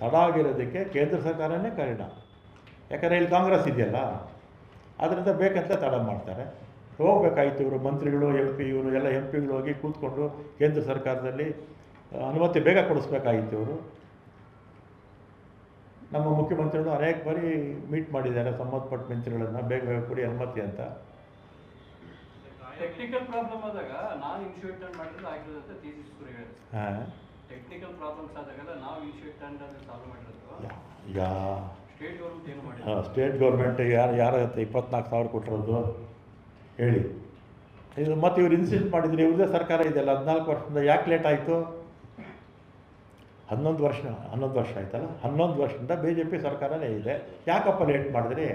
ತಡ ಆಗಿರೋದಕ್ಕೆ ಕೇಂದ್ರ ಸರ್ಕಾರನೇ ಕಾರಣ. ಯಾಕಂದರೆ ಇಲ್ಲಿ ಕಾಂಗ್ರೆಸ್ ಇದೆಯಲ್ಲ. ಅದರಿಂದ ಬೇಕಂತ ತಡ ಮಾಡ್ತಾರೆ. ಹೋಗ್ಬೇಕಾಯ್ತು ಇವರು ಮಂತ್ರಿಗಳು ಎಂ ಪಿ ಇವರು ಎಲ್ಲ ಎಂ ಪಿಗಳು ಹೋಗಿ ಕೂತ್ಕೊಂಡು ಕೇಂದ್ರ ಸರ್ಕಾರದಲ್ಲಿ ಅನುಮತಿ ಬೇಗ ಕೊಡಿಸ್ಬೇಕಾಗಿತ್ತು ಇವರು. ನಮ್ಮ ಮುಖ್ಯಮಂತ್ರಿಗಳು ಅನೇಕ ಬಾರಿ ಮೀಟ್ ಮಾಡಿದ್ದಾರೆ ಸಂಬಂಧಪಟ್ಟ ಮಂತ್ರಿಗಳನ್ನು ಬೇಗ ಬೇಗ ಕೊಡಿ ಅನುಮತಿ ಅಂತ. ಟೆಕ್ನಿಕಲ್ ಪ್ರಾಬ್ಲಮ್ ಆದಾಗ ನಾನು ಇನ್ಶೂರೆನ್ಸ್ ಮಾಡಿದ್ರೆ ಆಗಿರೋದು ಅಂತ ತೀಸಿಸ್ ಗುರು ಹೇಳಿದ್ರು ಹಾಂ. ಟೆಕ್ನಿಕಲ್ ಪ್ರಾಬ್ಲಮ್ಸ್ ಆದಾಗೆಲ್ಲ ನಾವು ಇನ್ಶೂರೆನ್ಸ್ ಅಂತ ಸಾಲ್ವ್ ಮಾಡಿರೋದು. ಈಗ ಸ್ಟೇಟ್ ಗೌರ್ಮೆಂಟ್ ಏನು ಸ್ಟೇಟ್ ಗೌರ್ಮೆಂಟ್ ಯಾರು ಯಾರ ಇಪ್ಪತ್ನಾಲ್ಕು ಸಾವಿರ ಕೊಟ್ಟಿರೋದು? ಹೇಳಿ. ಇದು ಮತ್ತು ಇವ್ರು ಇನ್ಸಿಸ್ಟ್ ಮಾಡಿದ್ರು, ಇವ್ರದೇ ಸರ್ಕಾರ ಇದೆಯಲ್ಲ, ಹದಿನಾಲ್ಕು ವರ್ಷದಿಂದ ಯಾಕೆ ಲೇಟ್ ಆಯಿತು? ಹನ್ನೊಂದು ವರ್ಷ ಹನ್ನೊಂದು ವರ್ಷ ಆಯ್ತಲ್ಲ? ಹನ್ನೊಂದು ವರ್ಷದಿಂದ ಬಿ ಜೆ ಪಿ ಸರ್ಕಾರನೇ ಇದೆ. ಯಾಕಪ್ಪ ಲೇಟ್ ಮಾಡಿದ್ರಿ?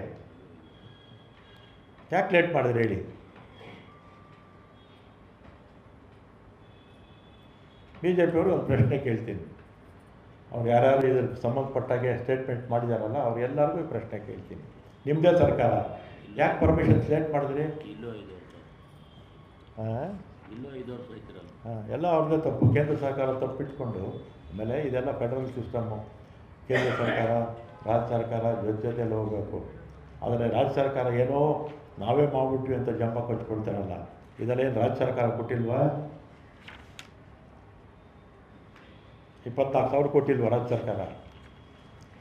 ಯಾಕೆ ಲೇಟ್ ಮಾಡಿದ್ರಿ ಹೇಳಿ? ಬಿ ಜೆ ಪಿಯವರು ಒಂದು ಪ್ರಶ್ನೆ ಕೇಳ್ತೀನಿ. ಅವ್ರು ಯಾರ್ಯಾರು ಇದ್ರ ಸಂಬಂಧಪಟ್ಟಾಗೆ ಸ್ಟೇಟ್ಮೆಂಟ್ ಮಾಡಿದಾರಲ್ಲ, ಅವ್ರು ಎಲ್ಲರಿಗೂ ಪ್ರಶ್ನೆ ಕೇಳ್ತೀನಿ. ನಿಮ್ಮದೇ ಸರ್ಕಾರ? ಯಾಕೆ ಪರ್ಮಿಷನ್ ಲೇಟ್ ಮಾಡಿದ್ರಿ? ಇಲ್ಲೋ ಐದು ವರ್ಷ ಹಾಂ ಇಲ್ಲೋ ಐದು ವರ್ಷ ಐತಿರಲ್ಲ ಹಾಂ ಎಲ್ಲ ಅವ್ರದ್ದೇ ತಪ್ಪು. ಕೇಂದ್ರ ಸರ್ಕಾರ ತಪ್ಪಿಟ್ಕೊಂಡು ಆಮೇಲೆ ಇದೆಲ್ಲ ಫೆಡರಲ್ ಸಿಸ್ಟಮ್ಮು ಕೇಂದ್ರ ಸರ್ಕಾರ ರಾಜ್ಯ ಸರ್ಕಾರ ಜೊತೆ ಜೊತೆಯಲ್ಲಿ ಹೋಗಬೇಕು. ಆದರೆ ರಾಜ್ಯ ಸರ್ಕಾರ ಏನೋ ನಾವೇ ಮಾಡಿಬಿಟ್ವಿ ಅಂತ ಜಂಪ ಕೊಚ್ಕೊಳ್ತಾರಲ್ಲ ಇದೆಲ್ಲ ಏನು ರಾಜ್ಯ ಸರ್ಕಾರ ಕೊಟ್ಟಿಲ್ವಾ? ಇಪ್ಪತ್ನಾಲ್ಕು ಸಾವಿರ ಕೊಟ್ಟಿಲ್ವಾ ರಾಜ್ಯ ಸರ್ಕಾರ?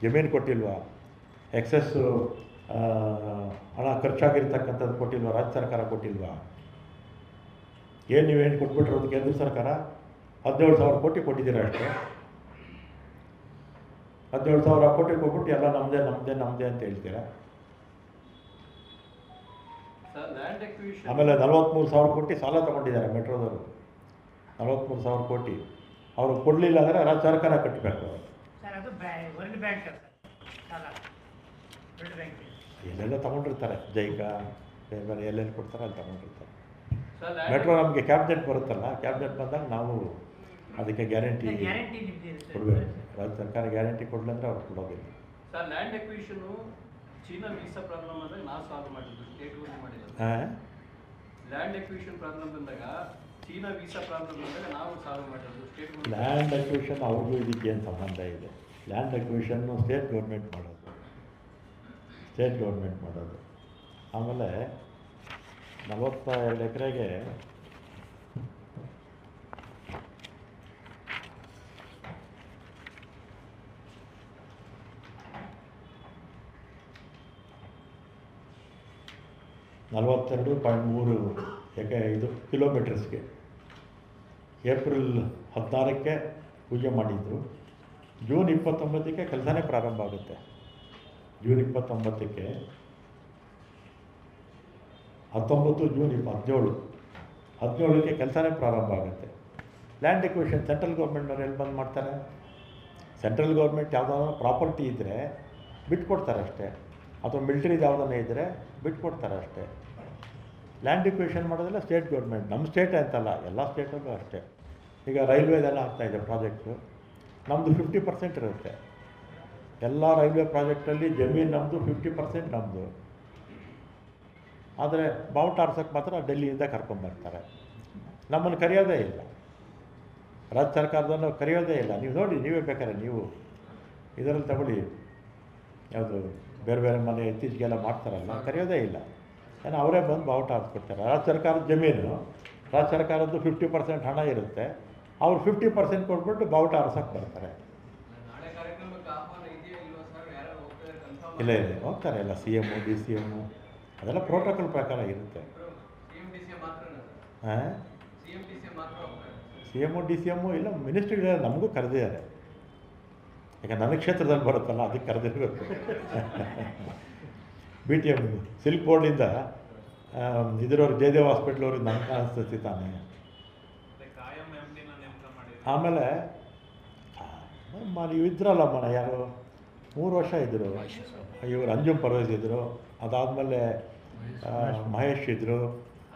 ಜಮೀನು ಕೊಟ್ಟಿಲ್ವಾ? ಎಕ್ಸಸ್ಸು ಹಣ ಖರ್ಚಾಗಿರ್ತಕ್ಕಂಥದ್ದು ಕೊಟ್ಟಿಲ್ವಾ ರಾಜ್ಯ ಸರ್ಕಾರ ಕೊಟ್ಟಿಲ್ವಾ? ಏನು ನೀವೇನು ಕೊಟ್ಬಿಟ್ಟಿರೋದು ಕೇಂದ್ರ ಸರ್ಕಾರ? ಹದಿನೇಳು ಸಾವಿರ ಕೋಟಿ ಕೊಟ್ಟಿದ್ದೀರಾ ಅಷ್ಟೇ? ಹದಿನೇಳು ಸಾವಿರ ಕೋಟಿ ಕೊಟ್ಬಿಟ್ಟು ಎಲ್ಲ ನಮ್ಮದೇ ನಮ್ಮದೇ ನಮ್ಮದೇ ಅಂತ ಹೇಳ್ತೀರಾ? ಸರ್ ಲ್ಯಾಂಡ್ ಎಕ್ವಿಷನ್ ಆಮೇಲೆ ನಲವತ್ತ್ಮೂರು ಸಾವಿರ ಕೋಟಿ ಸಾಲ ತಗೊಂಡಿದ್ದಾರೆ ಮೆಟ್ರೋದವರು. ನಲವತ್ತ್ಮೂರು ಸಾವಿರ ಕೋಟಿ. ಅವರು ಕೊಡಲಿಲ್ಲ ಅಂದರೆ ರಾಜ್ಯ ಸರ್ಕಾರ ಕಟ್ಟಬೇಕು ಎಲ್ಲೆಲ್ಲ ತೊಗೊಂಡಿರ್ತಾರೆ. ಜೈಕ ಬೇರೆ ಬೇರೆ ಎಲ್ಲೆಲ್ಲಿ ಕೊಡ್ತಾರೆ ಅಲ್ಲಿ ತೊಗೊಂಡಿರ್ತಾರೆ. ಸರ್ ಮೆಟ್ರೋ ನಮಗೆ ಕ್ಯಾಬಿನೆಟ್ ಬರುತ್ತಲ್ಲ ಕ್ಯಾಬಿನೆಟ್ ಬಂದಾಗ ನಾವು ಅದಕ್ಕೆ ಗ್ಯಾರಂಟಿ ಕೊಡಬೇಕು. ರಾಜ್ಯ ಸರ್ಕಾರ ಗ್ಯಾರಂಟಿ ಕೊಡಲಂದ್ರೆ ಅವ್ರು ಕೊಡೋದಿಲ್ಲ. Sir land acquisition China visa problem ನಾವು ಸಾಲ್ವ್ ಮಾಡಿದ್ದು ಸ್ಟೇಟ್ ಗೌರ್ಮೆಂಟ್ ಮಾಡಿಲ್ಲ ಹಾಂ? ಲ್ಯಾಂಡ್ ಎಕ್ವಿಷನ್ ಪ್ರಾಬ್ಲಮ್ ಬಂದಾಗ ಚೀನಾ ವೀಸಾ ಪ್ರಾಬ್ಲಮ್ ಬಂದಾಗ ನಾವು ಸಾಲ್ವ್ ಮಾಡಿರೋದು ಸ್ಟೇಟ್ ಲ್ಯಾಂಡ್ ಅಕ್ವಿಷನ್ ಅವ್ರಿಗೂ ಇದಕ್ಕೆ ಏನು ಸಂಬಂಧ ಇದೆ? ಲ್ಯಾಂಡ್ ಅಕ್ವಿಷನ್ನು ಸ್ಟೇಟ್ ಗೌರ್ಮೆಂಟ್ ಮಾಡೋದು. ಸ್ಟೇಟ್ ಗೌರ್ಮೆಂಟ್ ಮಾಡೋದು. ಆಮೇಲೆ ನಲವತ್ತ ಎರಡು ಎಕರೆಗೆ ನಲವತ್ತೆರಡು ಪಾಯಿಂಟ್ ಮೂರು ಎಕ ಇದು ಕಿಲೋಮೀಟರ್ಸ್ಗೆ. ಏಪ್ರಿಲ್ ಹದಿನಾರಕ್ಕೆ ಪೂಜೆ ಮಾಡಿದ್ರು. ಜೂನ್ ಇಪ್ಪತ್ತೊಂಬತ್ತಕ್ಕೆ ಕೆಲಸನೇ ಪ್ರಾರಂಭ ಆಗುತ್ತೆ. ಜೂನ್ ಇಪ್ಪತ್ತೊಂಬತ್ತಕ್ಕೆ. ಹತ್ತೊಂಬತ್ತು ಜೂನ್ ಇಪ್ಪ ಹದಿನೇಳು ಹದಿನೇಳಕ್ಕೆ ಕೆಲಸನೇ ಪ್ರಾರಂಭ ಆಗುತ್ತೆ. ಲ್ಯಾಂಡ್ ಎಕ್ವಿಷನ್ ಸೆಂಟ್ರಲ್ ಗೌರ್ಮೆಂಟ್ನವ್ರು ಎಲ್ಲಿ ಬಂದು ಮಾಡ್ತಾರೆ? ಸೆಂಟ್ರಲ್ ಗೌರ್ಮೆಂಟ್ ಯಾವುದಾದ್ರು ಪ್ರಾಪರ್ಟಿ ಇದ್ದರೆ ಬಿಟ್ಕೊಡ್ತಾರೆ ಅಷ್ಟೇ. ಅಥವಾ ಮಿಲ್ಟ್ರಿದು ಯಾವುದನ್ನ ಇದ್ದರೆ ಬಿಟ್ಕೊಡ್ತಾರೆ ಅಷ್ಟೇ. ಲ್ಯಾಂಡ್ ಇಕ್ವೇಷನ್ ಮಾಡೋದೆಲ್ಲ ಸ್ಟೇಟ್ ಗೌರ್ಮೆಂಟ್ ನಮ್ಮ ಸ್ಟೇಟ್ ಅಂತಲ್ಲ, ಎಲ್ಲ ಸ್ಟೇಟಲ್ಲೂ ಅಷ್ಟೇ. ಈಗ ರೈಲ್ವೇದೆಲ್ಲ ಆಗ್ತಾಯಿದೆ ಪ್ರಾಜೆಕ್ಟು ನಮ್ಮದು ಫಿಫ್ಟಿ ಪರ್ಸೆಂಟ್ ಇರುತ್ತೆ. ಎಲ್ಲ ರೈಲ್ವೆ ಪ್ರಾಜೆಕ್ಟಲ್ಲಿ ಜಮೀನು ನಮ್ಮದು ಫಿಫ್ಟಿ ಪರ್ಸೆಂಟ್ ನಮ್ಮದು ಆದರೆ ಬಾವುಟ ಆರ್ಸೋಕ್ಕೆ ಮಾತ್ರ ಡೆಲ್ಲಿಯಿಂದ ಕರ್ಕೊಂಬರ್ತಾರೆ ನಮ್ಮನ್ನು ಕರೆಯೋದೇ ಇಲ್ಲ. ರಾಜ್ಯ ಸರ್ಕಾರದನ್ನು ಕರೆಯೋದೇ ಇಲ್ಲ. ನೀವು ನೋಡಿ, ನೀವೇ ಬೇಕಾದ್ರೆ ನೀವು ಇದರಲ್ಲಿ ತಗೊಳ್ಳಿ. ಯಾವುದು ಬೇರೆ ಬೇರೆ ಮನೆ ಇತ್ತೀಚೆಗೆಲ್ಲ ಮಾಡ್ತಾರಲ್ಲ ಕರೆಯೋದೇ ಇಲ್ಲ. ಏನೋ, ಅವರೇ ಬಂದು ಬಾವುಟ ಹಾಕ್ಬಿಡ್ತಾರೆ ರಾಜ್ಯ ಸರ್ಕಾರದ ಜಮೀನು, ರಾಜ್ಯ ಸರ್ಕಾರದ್ದು ಫಿಫ್ಟಿ ಪರ್ಸೆಂಟ್ ಹಣ ಇರುತ್ತೆ. ಅವ್ರು ಫಿಫ್ಟಿ ಪರ್ಸೆಂಟ್ ಕೊಟ್ಬಿಟ್ಟು ಬಾವುಟ ಆರ್ಸೋಕ್ಕೆ ಬರ್ತಾರೆ ನಾಳೆ ಕಾರ್ಯಕ್ರಮಕ್ಕೆ ಆಹ್ವಾನ ಇದೆಯಾ ಇಲ್ವಾ ಸರ್ ಯಾರು ಹೋಗ್ತಾರೆ ಕನ್ಫರ್ಮ್ ಇಲ್ಲ ಇಲ್ಲ ಹೋಗ್ತಾರೆ ಎಲ್ಲ C M D C M ಅದೆಲ್ಲ ಪ್ರೋಟೋಕಾಲ್ ಪ್ರಕಾರ ಇರುತ್ತೆ. ಹಾಂ C M D C M ಇಲ್ಲ ಮಿನಿಸ್ಟ್ರಿಗಳ ನಮಗೂ ಕರೆದಿದ್ದಾರೆ. ಈಗ ನನ್ನ ಕ್ಷೇತ್ರದಲ್ಲಿ ಬರುತ್ತಲ್ಲ, ಅದಕ್ಕೆ ಕರೆದಿರಬೇಕು. ಬಿ ಟಿ ಎಂ ಸಿಲ್ಕ್ ಬೋರ್ಡಿಂದ ಇದರವ್ರು ಜಯದೇವ್ ಹಾಸ್ಪಿಟ್ಲ್ ಅವ್ರಿಗೆ ನನಗೆ ಅನಿಸ್ತೈತಿ ತಾನೆ. ಆಮೇಲೆ ಇದ್ರಲ್ಲ ಮನ ಯಾರು? ಮೂರು ವರ್ಷ ಇದ್ದರು ಇವರು ಅಂಜುಮ್ ಪರ್ವೇಜ್ ಇದ್ದರು ಅದಾದಮೇಲೆ ಮಹೇಶ್ ಇದ್ದರು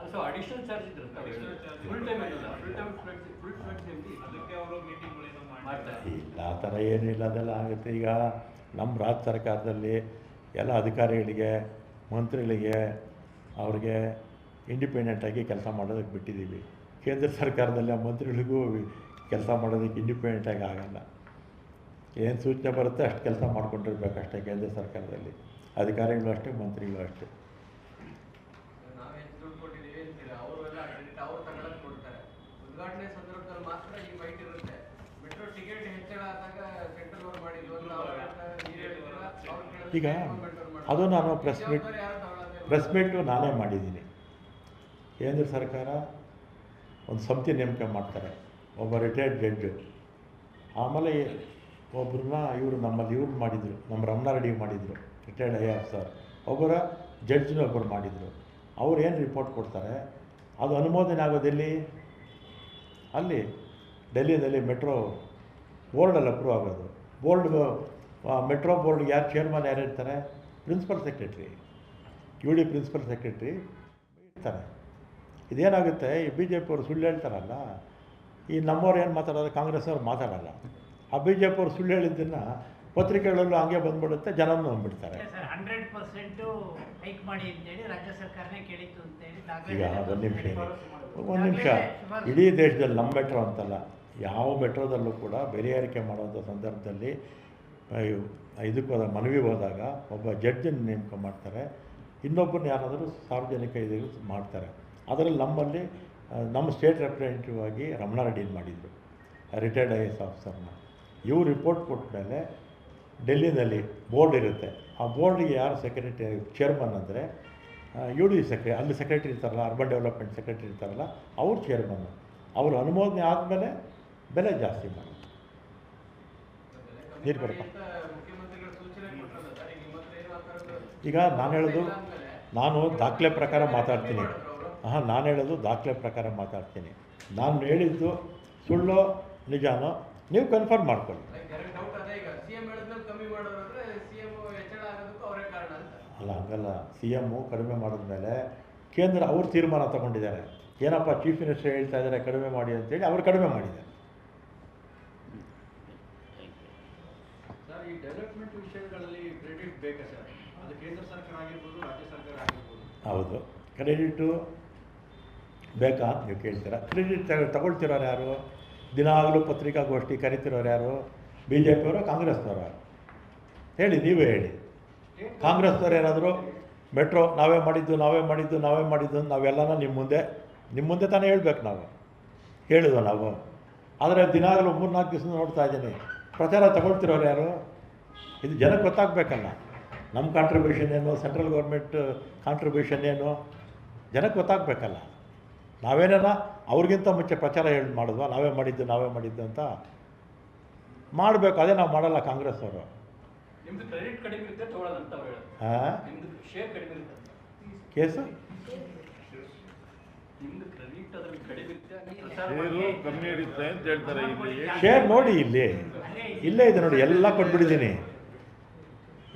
ಆಲ್ಸೋ ಅಡಿಷನಲ್ ಚಾರ್ಜ್ ಇದ್ರೆ. ಫುಲ್ ಟೈಮ್ ಇಲ್ಲ ಫುಲ್ ಟೈಮ್ ಫುಲ್ ಫ್ಲೆಕ್ಸಿಬಿಲಿಟಿ ಅದಕ್ಕೆ ಅವರು ಮೀಟಿಂಗ್ಗಳೇನೋ ಮಾಡ್ತಾರೆ. ಇಲ್ಲ ಆ ಥರ ಏನಿಲ್ಲ ಅದೆಲ್ಲ ಆಗುತ್ತೆ. ಈಗ ನಮ್ಮ ರಾಜ್ಯ ಸರ್ಕಾರದಲ್ಲಿ ಎಲ್ಲ ಅಧಿಕಾರಿಗಳಿಗೆ ಮಂತ್ರಿಗಳಿಗೆ ಅವ್ರಿಗೆ ಇಂಡಿಪೆಂಡೆಂಟಾಗಿ ಕೆಲಸ ಮಾಡೋದಕ್ಕೆ ಬಿಟ್ಟಿದ್ದೀವಿ. ಕೇಂದ್ರ ಸರ್ಕಾರದಲ್ಲಿ ಆ ಮಂತ್ರಿಗಳಿಗೂ ಕೆಲಸ ಮಾಡೋದಕ್ಕೆ ಇಂಡಿಪೆಂಡೆಂಟಾಗಿ ಆಗಲ್ಲ. ಏನು ಸೂಚನೆ ಬರುತ್ತೆ ಅಷ್ಟು ಕೆಲಸ ಮಾಡ್ಕೊಂಡಿರ್ಬೇಕಷ್ಟೇ ಕೇಂದ್ರ ಸರ್ಕಾರದಲ್ಲಿ. ಅಧಿಕಾರಿಗಳು ಅಷ್ಟೇ ಮಂತ್ರಿಗಳು ಅಷ್ಟೇ. ಈಗ. ಅದು ನಾನು ಪ್ರೆಸ್ ಮೀಟ್? ಪ್ರೆಸ್ ಮೀಟು ನಾನೇ ಮಾಡಿದ್ದೀನಿ. ಕೇಂದ್ರ ಸರ್ಕಾರ ಒಂದು ಸಮಿತಿ ನೇಮಕ ಮಾಡ್ತಾರೆ. ಒಬ್ಬ ರಿಟೈರ್ಡ್ ಜಡ್ಜು ಆಮೇಲೆ ಒಬ್ಬರನ್ನ ಇವರು ನಮ್ಮಲ್ಲಿ ಇವ್ರು ಮಾಡಿದರು, ನಮ್ಮ ರಮಣಾರೆಡ್ಡಿ ಮಾಡಿದರು, ರಿಟೈರ್ಡ್ ಐ ಸರ್. ಒಬ್ಬರ ಜಡ್ಜ್ನ ಒಬ್ಬರು ಮಾಡಿದರು. ಅವ್ರು ಏನು ರಿಪೋರ್ಟ್ ಕೊಡ್ತಾರೆ? ಅದು ಅನುಮೋದನೆ ಆಗೋದೆಲ್ಲಿ ಅಲ್ಲಿ ಡೆಲ್ಲಿಯಲ್ಲಿ ಮೆಟ್ರೋ ಬೋರ್ಡಲ್ಲಿ ಅಪ್ರೂವ್ ಆಗೋದು. ಬೋರ್ಡ್ ಮೆಟ್ರೋ ಬೋರ್ಡ್ಗೆ ಯಾರು ಚೇರ್ಮನ್ ಯಾರು ಇರ್ತಾರೆ? Principal secretary U D principal secretary ಇರ್ತಾರೆ. ಇದೇನಾಗುತ್ತೆ? ಈ ಬಿ ಜೆ ಪಿಯವರು ಸುಳ್ಳು ಹೇಳ್ತಾರಲ್ಲ? ಈ ನಮ್ಮವ್ರು ಏನು ಮಾತಾಡೋದು? ಕಾಂಗ್ರೆಸ್ನವ್ರು ಮಾತಾಡಲ್ಲ. ಪಿಯವ್ರು ಸುಳ್ಳು ಹೇಳಿದ್ದನ್ನು ಪತ್ರಿಕೆಗಳಲ್ಲೂ ಹಂಗೆ ಬಂದ್ಬಿಡುತ್ತೆ ಜನನೂ ಬಂದ್ಬಿಡ್ತಾರೆ. ಹಂಡ್ರೆಡ್ ಪರ್ಸೆಂಟು ಹೈಕ್ ಮಾಡಿ ಅಂತೇಳಿ ರಾಜ್ಯ ಸರ್ಕಾರನೇ ಕೇಳಿತ್ತು ಅಂತೇಳಿ ಈಗ ಒಂದು ನಿಮಿಷ. ಒಂದು ನಿಮಿಷ. ಇಡೀ ದೇಶದಲ್ಲಿ ನಮ್ಮ ಮೆಟ್ರೋ ಅಂತಲ್ಲ ಯಾವ ಮೆಟ್ರೋದಲ್ಲೂ ಕೂಡ ಬೆಲೆ ಏರಿಕೆ ಮಾಡುವಂಥ ಸಂದರ್ಭದಲ್ಲಿ ಇದಕ್ಕೆ ಹೋದ ಮನವಿ ಹೋದಾಗ ಒಬ್ಬ ಜಡ್ಜನ್ನು ನೇಮಕ ಮಾಡ್ತಾರೆ. ಇನ್ನೊಬ್ಬರನ್ನ ಯಾರಾದರೂ ಸಾರ್ವಜನಿಕ ಇದು ಮಾಡ್ತಾರೆ. ಅದರಲ್ಲಿ ನಮ್ಮಲ್ಲಿ ನಮ್ಮ ಸ್ಟೇಟ್ ರೆಪ್ರೆಸೆಂಟೇಟಿವ್ ಆಗಿ ರಮಣಾರೆಡ್ಡಿನ ಮಾಡಿದರು ರಿಟೈರ್ಡ್ ಐ ಎಸ್ ಆಫೀಸರ್ನ. ಇವ್ರು ರಿಪೋರ್ಟ್ ಕೊಟ್ಟ ಮೇಲೆ ಡೆಲ್ಲಿನಲ್ಲಿ ಬೋರ್ಡ್ ಇರುತ್ತೆ. ಆ ಬೋರ್ಡಿಗೆ ಯಾರು ಸೆಕ್ರೆಟರಿ ಚೇರ್ಮನ್ ಅಂದರೆ ಯು ಡಿ ಸೆಕ್ರೆ ಅಲ್ಲಿ ಸೆಕ್ರೆಟರಿ ಇರ್ತಾರಲ್ಲ ಅರ್ಬನ್ ಡೆವಲಪ್ಮೆಂಟ್ ಸೆಕ್ರೆಟರಿ ಇರ್ತಾರಲ್ಲ, ಅವ್ರು ಚೇರ್ಮನ್ನು ಅವರು ಅನುಮೋದನೆ ಆದಮೇಲೆ ಬೆಲೆ ಜಾಸ್ತಿ ಮಾಡುತ್ತೆ ನೀರು ಈಗ ನಾನು ಹೇಳೋದು, ನಾನು ದಾಖಲೆ ಪ್ರಕಾರ ಮಾತಾಡ್ತೀನಿ. ಹಾಂ ನಾನು ಹೇಳೋದು ದಾಖಲೆ ಪ್ರಕಾರ ಮಾತಾಡ್ತೀನಿ. ನಾನು ಹೇಳಿದ್ದು ಸುಳ್ಳು, ನಿಜಾನೋ ನೀವು ಕನ್ಫರ್ಮ್ ಮಾಡ್ಕೊಳ್ಳಿ. ಅಲ್ಲ ಹಂಗಲ್ಲ. ಸಿ ಎಮ್ಮು ಕಡಿಮೆ ಮಾಡಿದ್ಮೇಲೆ ಕೇಂದ್ರ ಅವ್ರು ತೀರ್ಮಾನ ತಗೊಂಡಿದ್ದಾರೆ. ಏನಪ್ಪ ಚೀಫ್ ಮಿನಿಸ್ಟರ್ ಹೇಳ್ತಾ ಇದ್ದಾರೆ ಕಡಿಮೆ ಮಾಡಿ ಅಂತೇಳಿ ಅವ್ರು ಕಡಿಮೆ ಮಾಡಿದ್ದಾರೆ. ಹೌದು. ಕ್ರೆಡಿಟು ಬೇಕಾ ನೀವು ಕೇಳ್ತೀರಾ? ಕ್ರೆಡಿಟ್ ತಗೊಳ್ತಿರೋರು ಯಾರು? ದಿನಾಗಲೂ ಪತ್ರಿಕಾಗೋಷ್ಠಿ ಕರಿತಿರೋರು ಯಾರು? ಬಿ ಜೆ ಪಿಯವರು ಕಾಂಗ್ರೆಸ್ನವರು? ಹೇಳಿ, ನೀವೇ ಹೇಳಿ. ಕಾಂಗ್ರೆಸ್ನವ್ರು ಏನಾದರೂ? ಮೆಟ್ರೋ, ನಾವೇ ಮಾಡಿದ್ದು ನಾವೇ ಮಾಡಿದ್ದು ನಾವೇ ಮಾಡಿದ್ದು ನಾವೆಲ್ಲನೂ ನಿಮ್ಮ ಮುಂದೆ ನಿಮ್ಮ ಮುಂದೆ ತಾನೇ ಹೇಳ್ಬೇಕು ನಾವು. ಹೇಳಿದ್ವ ನಾವು. ಆದರೆ ದಿನಾಗಲೂ ಮೂರು ನಾಲ್ಕು ದಿವಸ ನೋಡ್ತಾ ಇದ್ದೀನಿ. ಪ್ರಚಾರ ತಗೊಳ್ತಿರೋರು ಯಾರು? ಇದು ಜನಕ್ಕೆ ಗೊತ್ತಾಗಬೇಕಲ್ಲ. ನಮ್ಮ ಕಾಂಟ್ರಿಬ್ಯೂಷನ್ ಏನು? ಸೆಂಟ್ರಲ್ ಗೌರ್ಮೆಂಟ್ ಕಾಂಟ್ರಿಬ್ಯೂಷನ್ ಏನು? ಜನಕ್ಕೆ ಗೊತ್ತಾಗಬೇಕಲ್ಲ. ನಾವೇನೇನ ಅವ್ರಿಗಿಂತ ಮುಂಚೆ ಪ್ರಚಾರ ಹೇಳಿ ಮಾಡಿದ್ವಾ? ನಾವೇ ಮಾಡಿದ್ದು ನಾವೇ ಮಾಡಿದ್ದು ಅಂತ ಮಾಡಬೇಕು. ಅದೇ ನಾವು ಮಾಡಲ್ಲ ಕಾಂಗ್ರೆಸ್ ಅವರು. ಕೇಸು? ಶೇರ್ ನೋಡಿ ಇಲ್ಲಿ. ಇಲ್ಲೇ. ಇದೆ ನೋಡಿ ಎಲ್ಲ ಕೊಟ್ಬಿಟ್ಟಿದ್ದೀನಿ.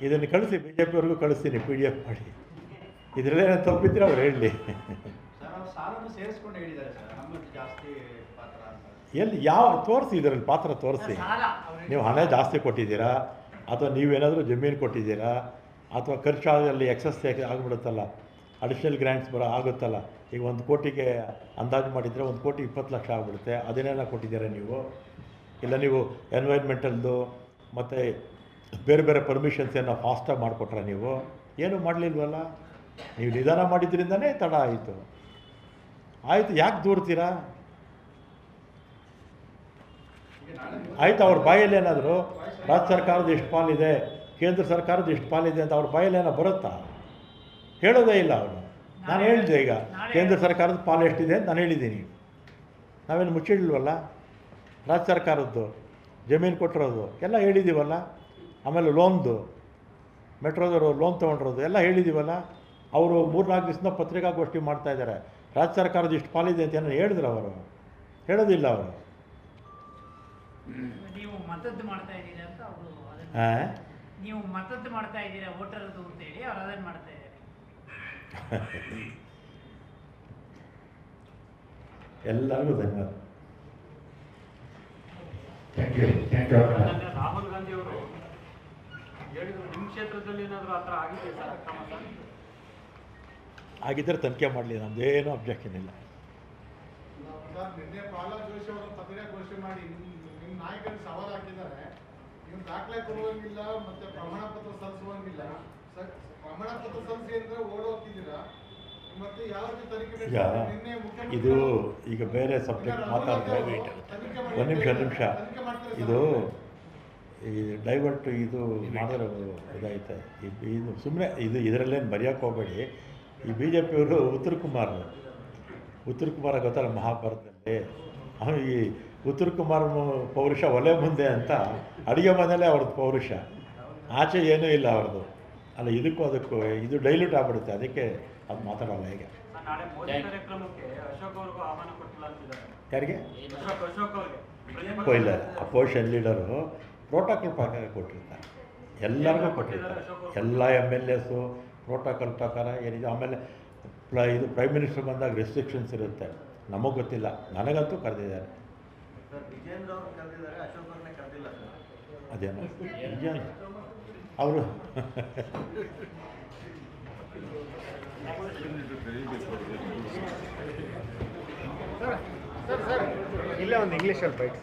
ಇದನ್ನು ಕಳಿಸಿ ಬಿ ಜೆ ಪಿಯವ್ರಿಗೂ ಕಳಿಸ್ತೀನಿ ಪಿ ಡಿ ಎಫ್ ಮಾಡಿ. ಇದರಲ್ಲೇನೋ ತಪ್ಪಿದ್ರೆ ಅವ್ರು ಹೇಳಲಿ ಸರ್ ಅವ್ರು ಸಾಲನ್ನು ಸೇರಿಸ್ಕೊಂಡು ಹೇಳಿದ್ದಾರೆ ಸರ್. ನಮ್ಮದು ಜಾಸ್ತಿ ಪಾತ್ರ ಅಂತ. ಎಲ್ಲಿ ಯಾವ ತೋರಿಸಿ ಇದರಲ್ಲಿ ಪಾತ್ರ ತೋರಿಸಿ. ನೀವು ಹಣ ಜಾಸ್ತಿ ಕೊಟ್ಟಿದ್ದೀರಾ? ಅಥವಾ ನೀವೇನಾದರೂ ಜಮೀನು ಕೊಟ್ಟಿದ್ದೀರಾ? ಅಥವಾ ಖರ್ಚಾದಲ್ಲಿ ಎಕ್ಸಸ್ ಆಗಿಬಿಡುತ್ತಲ್ಲ? ಅಡಿಷನಲ್ ಗ್ರ್ಯಾಂಟ್ಸ್ ಬರೋ ಆಗುತ್ತಲ್ಲ? ಈಗ ಒಂದು ಕೋಟಿಗೆ ಅಂದಾಜು ಮಾಡಿದರೆ ಒಂದು ಕೋಟಿ ಇಪ್ಪತ್ತು ಲಕ್ಷ ಆಗಿಬಿಡುತ್ತೆ. ಅದನ್ನೇನ ಕೊಟ್ಟಿದ್ದೀರಾ ನೀವು? ಇಲ್ಲ ನೀವು ಎನ್ವೈರ್ಮೆಂಟಲ್ದು ಮತ್ತು ಬೇರೆ ಬೇರೆ ಪರ್ಮಿಷನ್ಸ್ ಏನೋ ಫಾಸ್ಟಾಗಿ ಮಾಡಿಕೊಟ್ರೆ ನೀವು? ಏನೂ ಮಾಡಲಿಲ್ವಲ್ಲ? ನೀವು ನಿಧಾನ ಮಾಡಿದ್ರಿಂದನೇ ತಡ ಆಯಿತು. ಆಯಿತು ಯಾಕೆ ದೂರ್ತೀರಾ? ಆಯ್ತು ಅವ್ರ ಬಾಯಲ್ಲಿ ಏನಾದರೂ ರಾಜ್ಯ ಸರ್ಕಾರದ ಇಷ್ಟು ಪಾಲಿದೆ ಕೇಂದ್ರ ಸರ್ಕಾರದ ಇಷ್ಟು ಪಾಲಿದೆ ಅಂತ ಅವ್ರ ಬಾಯಲ್ಲಿ ಏನೋ ಬರುತ್ತಾ? ಹೇಳೋದೇ ಇಲ್ಲ ಅವರು. ನಾನು ಹೇಳಿದೆ ಈಗ ಕೇಂದ್ರ ಸರ್ಕಾರದ ಪಾಲು ಎಷ್ಟಿದೆ ಅಂತ ನಾನು ಹೇಳಿದ್ದೀನಿ. ನಾವೇನು ಮುಚ್ಚಿಡ್ಲಿಲ್ವಲ್ಲ? ರಾಜ್ಯ ಸರ್ಕಾರದ್ದು ಜಮೀನು ಕೊಟ್ಟಿರೋದು ಎಲ್ಲ ಹೇಳಿದ್ದೀವಲ್ಲ ಆಮೇಲೆ ಲೋನ್ದು ಮೆಟ್ರೋದವರು ಲೋನ್ ತೊಗೊಂಡಿರೋದು ಎಲ್ಲ ಹೇಳಿದ್ದೀವಲ್ಲ ಅವರು ಮೂರು ನಾಲ್ಕು ದಿವಸದಿಂದ ಪತ್ರಿಕಾಗೋಷ್ಠಿ ಮಾಡ್ತಾ ಇದ್ದಾರೆ. ರಾಜ್ಯ ಸರ್ಕಾರದ ಇಷ್ಟು ಪಾಲಿದೆ ಅಂತ ಏನಾದ್ರು ಹೇಳಿದ್ರು ಅವರು. ಹೇಳೋದಿಲ್ಲ ಅವರು. ನೀವು ಮತದ್ದು ಮಾಡ್ತಾ ಇದ್ದೀರಿ ಅಂತ ಅವರು ಹಾಂ ನೀವು ಮತದ್ದು ಮಾಡ್ತಾ ಇದ್ದೀರಾ ವೋಟರ್ದು ಅಂತ ಹೇಳಿ ಅವ್ರು ಅದನ್ನು ಮಾಡ್ತಾ ಇದ್ದಾರೆ. ಎಲ್ಲರಿಗೂ ಧನ್ಯವಾದ. Thank you thank you Rahul Gandhi ಅವರು ಹೇಳಿದ್ರು ನಿಮ್ಮ ಕ್ಷೇತ್ರದಲ್ಲಿ ಏನಾದರೂ ಆ ಥರ ಆಗಿದೆ ಸರ್ ಅಕ್ರಮ ಸರ್? ಆಗಿದ್ದರೆ ತನಿಖೆ ಮಾಡಲಿ ನಮ್ಮದೇನೂ ಅಬ್ಜೆಕ್ಷನ್ ಇಲ್ಲ. ಈಗ ಇದು ಈಗ ಬೇರೆ ಸಬ್ಜೆಕ್ಟ್ ಮಾತಾಡ್ತಾ ಒಂದು ನಿಮಿಷ ಒಂದು ನಿಮಿಷ. ಇದು ಈ ಡೈವರ್ಟ್ ಇದು ಮಾಡಿದ್ರೆ ಇದಾಯ್ತು. ಈ- ಇದು ಸುಮ್ಮನೆ ಇದು ಇದರಲ್ಲೇನು ಬರೆಯೋಕ್ಕೆ ಹೋಗಬೇಡಿ. ಈ ಬಿ ಜೆ ಪಿಯವರು ಉತ್ತರ ಕುಮಾರ್. ಉತ್ತರ ಕುಮಾರ ಗೊತ್ತಲ್ಲ ಮಹಾಭಾರತದಲ್ಲಿ? ಅವನು ಈ ಉತ್ತರ ಕುಮಾರ್ ಪೌರುಷ ಒಲೆ ಮುಂದೆ ಅಂತ ಅಡುಗೆ ಮನೆಯಲ್ಲೇ ಅವ್ರದ್ದು ಪೌರುಷ. ಆಚೆ ಏನೂ ಇಲ್ಲ ಅವ್ರದ್ದು. ಅಲ್ಲ ಇದಕ್ಕೂ ಅದಕ್ಕೂ ಇದು ಡೈಲ್ಯೂಟ್ ಆಗ್ಬಿಡುತ್ತೆ. ಅದಕ್ಕೆ ಅದು ಮಾತಾಡಲ್ಲ ಈಗ ನಾಳೆ ಮೋದಿ ಕಾರ್ಯಕ್ರಮಕ್ಕೆ ಅಶೋಕ್ ಅವ್ರಿಗೂ ಆಹ್ವಾನ ಕೊಟ್ಟಿಲ್ಲ ಅಂತಿದ್ದಾರೆ. ಯಾರಿಗೆ? ಅಶೋಕ್ ಅಶೋಕ್ ಅವ್ರಿಗೆ. ಕೊಯ್ಲ ಅಪೋಸಿಷನ್ ಲೀಡರು ಪ್ರೋಟೋಕಾಲ್ ಪ್ರಕಾರ ಕೊಟ್ಟಿರ್ತಾರೆ. ಎಲ್ಲರಿಗೂ ಕೊಟ್ಟಿರ್ತಾರೆ. ಎಲ್ಲ ಎಂ ಎಲ್ ಎಸ್ಸು ಪ್ರೋಟೋಕಾಲ್ ಪ್ರಕಾರ ಏನಿದೆ ಆಮೇಲೆ ಇದು ಪ್ರೈಮ್ ಮಿನಿಸ್ಟರ್ ಬಂದಾಗ ರೆಸ್ಟ್ರಿಕ್ಷನ್ಸ್ ಇರುತ್ತೆ. ನಮಗೆ ಗೊತ್ತಿಲ್ಲ ನನಗಂತೂ ಕರೆದಿದ್ದಾರೆ. ಸರ್ ವಿಜೇಂದ್ರ ಅವರು ಕರೆದಿದ್ದಾರೆ ಅಶೋಕ್ ಅವ್ರನ್ನೇ ಕರೆದಿಲ್ಲ ಸರ್. ಅದೇನು? ವಿಜಯನ್ ಅವರು ಇಲ್ಲೇ ಒಂದು ಇಂಗ್ಲೀಷಲ್ಲಿ ಬೈಟ್.